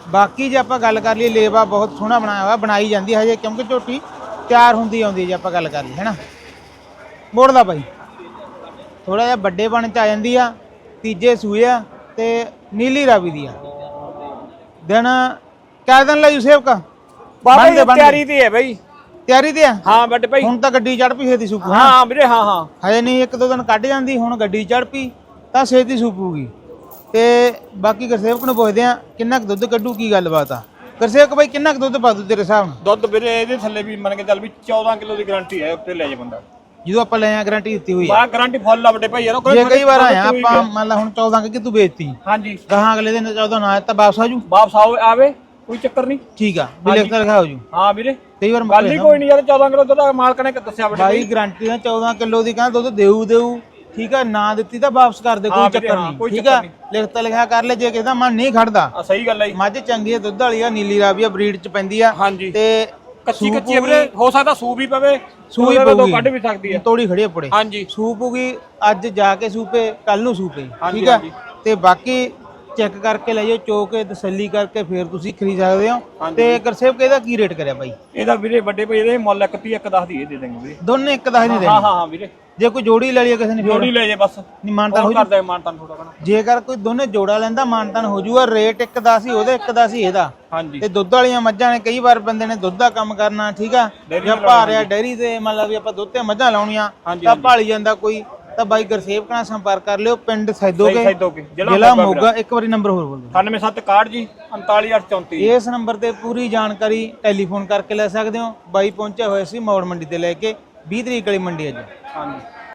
Speaker 4: ਬਾਕੀ ਜੇ ਆਪਾਂ ਗੱਲ ਕਰ ਲਈਏ ਲੇਵਾ ਬਹੁਤ ਸੋਹਣਾ ਬਣਾਇਆ ਹੋਇਆ ਬਣਾਈ ਜਾਂਦੀ ਹਜੇ ਕਿਉਂਕਿ ਝੋਟੀ ਤਿਆਰ ਹੁੰਦੀ ਆਉਂਦੀ ਜੇ ਆਪਾਂ ਗੱਲ ਕਰ ਲਈਏ ਹੈਨਾ? ਮੋੜਦਾ ਬਾਈ। ਥੋੜਾ ਜਿਹਾ ਵੱਡੇ ਬਣ ਚ ਆ ਜਾਂਦੀ ਆ ਤੀਜੇ ਸੂਏ ਆ ਤੇ ਨੀਲੀ ਰਾਵੀ ਦੀ ਆ। ਦਿਨ ਕਹਿ ਦਿਨ ਲੈ ਯੂਸੇਫ ਕਾ
Speaker 1: ਬਾਬਾ
Speaker 4: ਦੇ।
Speaker 1: ਤਿਆਰੀ ਤੇ ਹੈ ਬਾਈ।
Speaker 4: ਤਿਆਰੀ ਤੇ ਆ?
Speaker 1: ਹਾਂ ਵੱਡੇ ਬਾਈ
Speaker 4: ਹੁਣ ਤਾਂ ਗੱਡੀ ਚੜ ਪਈ ਛੇਤੀ ਸੂਪੂ
Speaker 1: ਹਾਂ ਹਾਂ ਵੀਰੇ ਹਾਂ ਹਾਂ।
Speaker 4: ਹਜੇ ਨਹੀਂ ਇੱਕ ਦੋ ਦਿਨ ਕੱਢ ਜਾਂਦੀ ਹੁਣ ਗੱਡੀ ਚੜ ਪਈ ਤਾਂ ਛੇਤੀ ਸੂਪੂਗੀ ਤੇ ਬਾਕੀ ਗੁਰਸੇਵਕ ਨੂੰ ਪੁੱਛਦੇ ਆ ਕਿੰਨਾ ਕੁ ਦੁੱਧ ਕੱਢੂ ਕੀ ਗੱਲਬਾਤ ਆ? ਗੁਰਸੇਵਕ ਬਾਈ ਕਿੰਨਾ ਕੁ ਦੁੱਧ ਪਾ ਦੂ ਤੇਰੇ ਹਿਸਾਬ ਨਾਲ?
Speaker 1: ਦੁੱਧ ਵੀਰੇ ਇਹਦੇ ਥੱਲੇ ਵੀ ਮੰਨ ਕੇ ਚੱਲ ਵੀ 14 ਕਿਲੋ ਦੀ ਗਾਰੰਟੀ ਹੈ ਉੱਤੇ ਲੈ ਜਾ ਬੰਦਾ।
Speaker 4: ਜਦੋਂ ਆਪਾਂ ਲੈ ਆ ਗਾਰੰਟੀ ਦਿੱਤੀ ਹੋਈ ਆ।
Speaker 1: ਬਾ ਗਾਰੰਟੀ ਫੁੱਲ ਆ ਵੱਡੇ ਭਾਈ ਯਾਰ ਉਹ
Speaker 4: ਜੇ
Speaker 1: ਕੋਈ
Speaker 4: ਕਈ ਵਾਰ ਆਇਆ ਆਪਾਂ ਮੰਨ ਲਾ ਹੁਣ 14 ਕਿ ਤੂੰ ਵੇਚਤੀ?
Speaker 1: ਹਾਂਜੀ।
Speaker 4: ਗਾਹਾਂ ਅਗਲੇ ਦਿਨ 14 ਨਾ ਆਇਆ ਤਾਂ ਵਾਪਸ ਆਜੂ
Speaker 1: ਵਾਪਸ ਆਓ ਆਵੇ ਕੋਈ ਚੱਕਰ ਨਹੀਂ।
Speaker 4: ਠੀਕ ਆ ਵੀ ਲਿਖਤਾ ਲਿਖਾ ਹੋ ਜੂ।
Speaker 1: ਹਾਂ ਵੀਰੇ।
Speaker 4: ਕਈ ਵਾਰ
Speaker 1: ਗੱਲ ਹੀ ਕੋਈ ਨਹੀਂ ਯਾਰ 14 ਕਿਲੋ ਦੁੱਧ ਮਾਲਕ ਨੇ ਦੱਸਿਆ ਵੱਡੇ
Speaker 4: ਬਾਈ ਗਾਰੰਟੀ ਨਾਲ 14 ਕਿਲੋ ਦੀ ਕਹਿੰਦਾ ਦੁੱਧ ਦੇਊ ਦੇਊ। ਠੀਕ ਆ ਨਾ ਦਿੱਤੀ ਤਾਂ ਵਾਪਸ ਕਰ ਦੇ ਕੋਈ
Speaker 1: ਹਾਂ ਵੀਰੇ,
Speaker 4: ਚੱਕਰ
Speaker 1: ਹਾਂ,
Speaker 4: ਨਹੀਂ।
Speaker 1: ਕੋਈ
Speaker 4: ਠੀਕ
Speaker 1: ਚੱਕਰ
Speaker 4: ਆ ਲਿਖਤਾ ਲਿਖਾ ਕਰ ਲੈ ਜੇ ਕਿਸੇ ਮਨ ਨਹੀਂ ਖੜਦਾ।
Speaker 1: ਆ ਸਹੀ ਗੱਲ ਹੈ ਜੀ।
Speaker 4: ਮੱਝ ਚੰਗੀ ਆ ਦੁੱਧ ਵਾਲੀ ਆ ਨੀਲੀ ਰਾਵੀ ਆ ਬਰੀਡ ਚ ਪੈਂਦੀ ਆ।
Speaker 1: ਹਾਂਜੀ।
Speaker 4: ਤੇ
Speaker 1: ਕੱਚੀ
Speaker 4: ਸੂਪ
Speaker 1: ਕੱਚੀ ਹੈ ਵੀਰੇ ਹੋ ਸਕਦਾ ਸੂ ਵੀ ਪਵੇ
Speaker 4: ਸੂਈ
Speaker 1: ਉਹਦੇ ਤੋਂ
Speaker 4: ਪਊਗੀ।
Speaker 1: ਕੱਢ ਵੀ ਸਕਦੀ ਹੈ
Speaker 4: ਤੋੜੀ ਖੜੀ ਆ ਪੁੜੇ।
Speaker 1: ਹਾਂਜੀ।
Speaker 4: ਸੂਪ ਹੋਗੀ ਅੱਜ ਜਾ ਕੇ ਸੂਪੇ ਕੱਲ ਨੂੰ ਸੂਪੇ।
Speaker 1: ਹਾਂਜੀ,
Speaker 4: ਠੀਕ ਆ?
Speaker 1: ਹਾਂਜੀ।
Speaker 4: ਤੇ ਬਾਕੀ ਚੈੱਕ ਕਰਕੇ ਲੈ ਜਾਓ ਚੋ ਕੇ ਤਸੱਲੀ ਕਰਕੇ ਫਿਰ ਤੁਸੀਂ ਖਰੀਦ ਸਕਦੇ ਹੋ। ਤੇ ਕਰਸੇਵ ਇਹਦਾ ਕੀ ਰੇਟ ਕਰਿਆ ਬਾਈ?
Speaker 1: ਇਹਦਾ ਵੀਰੇ ਵੱਡੇ ਭਾਈ ਇਹਦੇ ਮੁੱਲ 31 ਇੱਕ 10 ਦੀ ਇਹ ਦੇ ਦੇਣਗੇ ਵੀਰੇ।
Speaker 4: ਦੋਨੇ ਇੱਕ ਦਸ ਨਹੀਂ
Speaker 1: ਹਾਂ
Speaker 4: ਦੇਣੀ?
Speaker 1: ਹਾਂ ਹਾਂ ਵੀਰੇ।
Speaker 4: ਜੇ ਕੋਈ ਜੋੜੀ ਲੈ ਲਈਏ ਕਿਸੇ ਨੇ
Speaker 1: ਜੋੜੀ ਲੈ ਜੇ ਬਸ।
Speaker 4: ਨਹੀਂ ਮਾਨਤਾਨ ਹੋ
Speaker 1: ਕਰਦਾ ਮਾਨਤਾਨ ਥੋੜਾ ਕਣਾ
Speaker 4: ਜੇਕਰ ਕੋਈ ਦੋਨੇ ਜੋੜਾ ਲੈਂਦਾ ਮਾਨਤਾਨ ਹੋ ਜੂਗਾ। ਰੇਟ ਇੱਕ ਦਾ ਸੀ ਉਹਦਾ ਇੱਕ ਦਾ ਸੀ ਇਹਦਾ।
Speaker 1: ਹਾਂਜੀ।
Speaker 4: ਤੇ ਦੁੱਧ ਵਾਲੀਆਂ ਮੱਝਾਂ ਨੇ ਕਈ ਵਾਰ ਬੰਦੇ ਨੇ ਦੁੱਧ ਦਾ ਕੰਮ ਕਰਨਾ ਠੀਕ ਆ? ਜਾਂ ਭਾਰਿਆ ਡੈਰੀ ਤੇ ਮੰਨ ਲਾ ਵੀ ਆਪਾਂ ਦੁੱਧ ਤੇ ਮੱਝਾਂ ਲਾਉਣੀਆਂ ਤਾਂ ਭਾਲੀ ਜਾਂਦਾ ਕੋਈ ਤਾਂ ਬਾਈ ਗਰਸੇਵ ਨਾਲ ਸੰਪਰਕ ਕਰ ਲਿਓ ਪਿੰਡ ਸੈਦੋਗੇ।
Speaker 1: ਸੈਦੋਗੇ, ਜ਼ਿਲ੍ਹਾ
Speaker 4: ਜ਼ਿਲ੍ਹਾ
Speaker 1: ਮੋਗਾ
Speaker 4: ਮੋਗਾ ਇੱਕ ਵਾਰੀ ਨੰਬਰ ਹੋਰ ਬੋਲ ਦਿਓ।
Speaker 1: 9761 ਜੀ 39834
Speaker 4: ਇਸ ਨੰਬਰ ਤੇ ਪੂਰੀ ਜਾਣਕਾਰੀ ਟੈਲੀਫੋਨ ਕਰਕੇ ਲੈ ਸਕਦੇ ਹੋ। ਬਾਈ ਪਹੁੰਚਿਆ ਹੋਇਆ ਸੀ ਮੌੜ ਮੰਡੀ ਤੇ ਲੈ ਕੇ 20 ਤਰੀਕ ਵਾਲੀ ਮੰਡੀ ਅੱਜ।
Speaker 1: ਹਾਂਜੀ।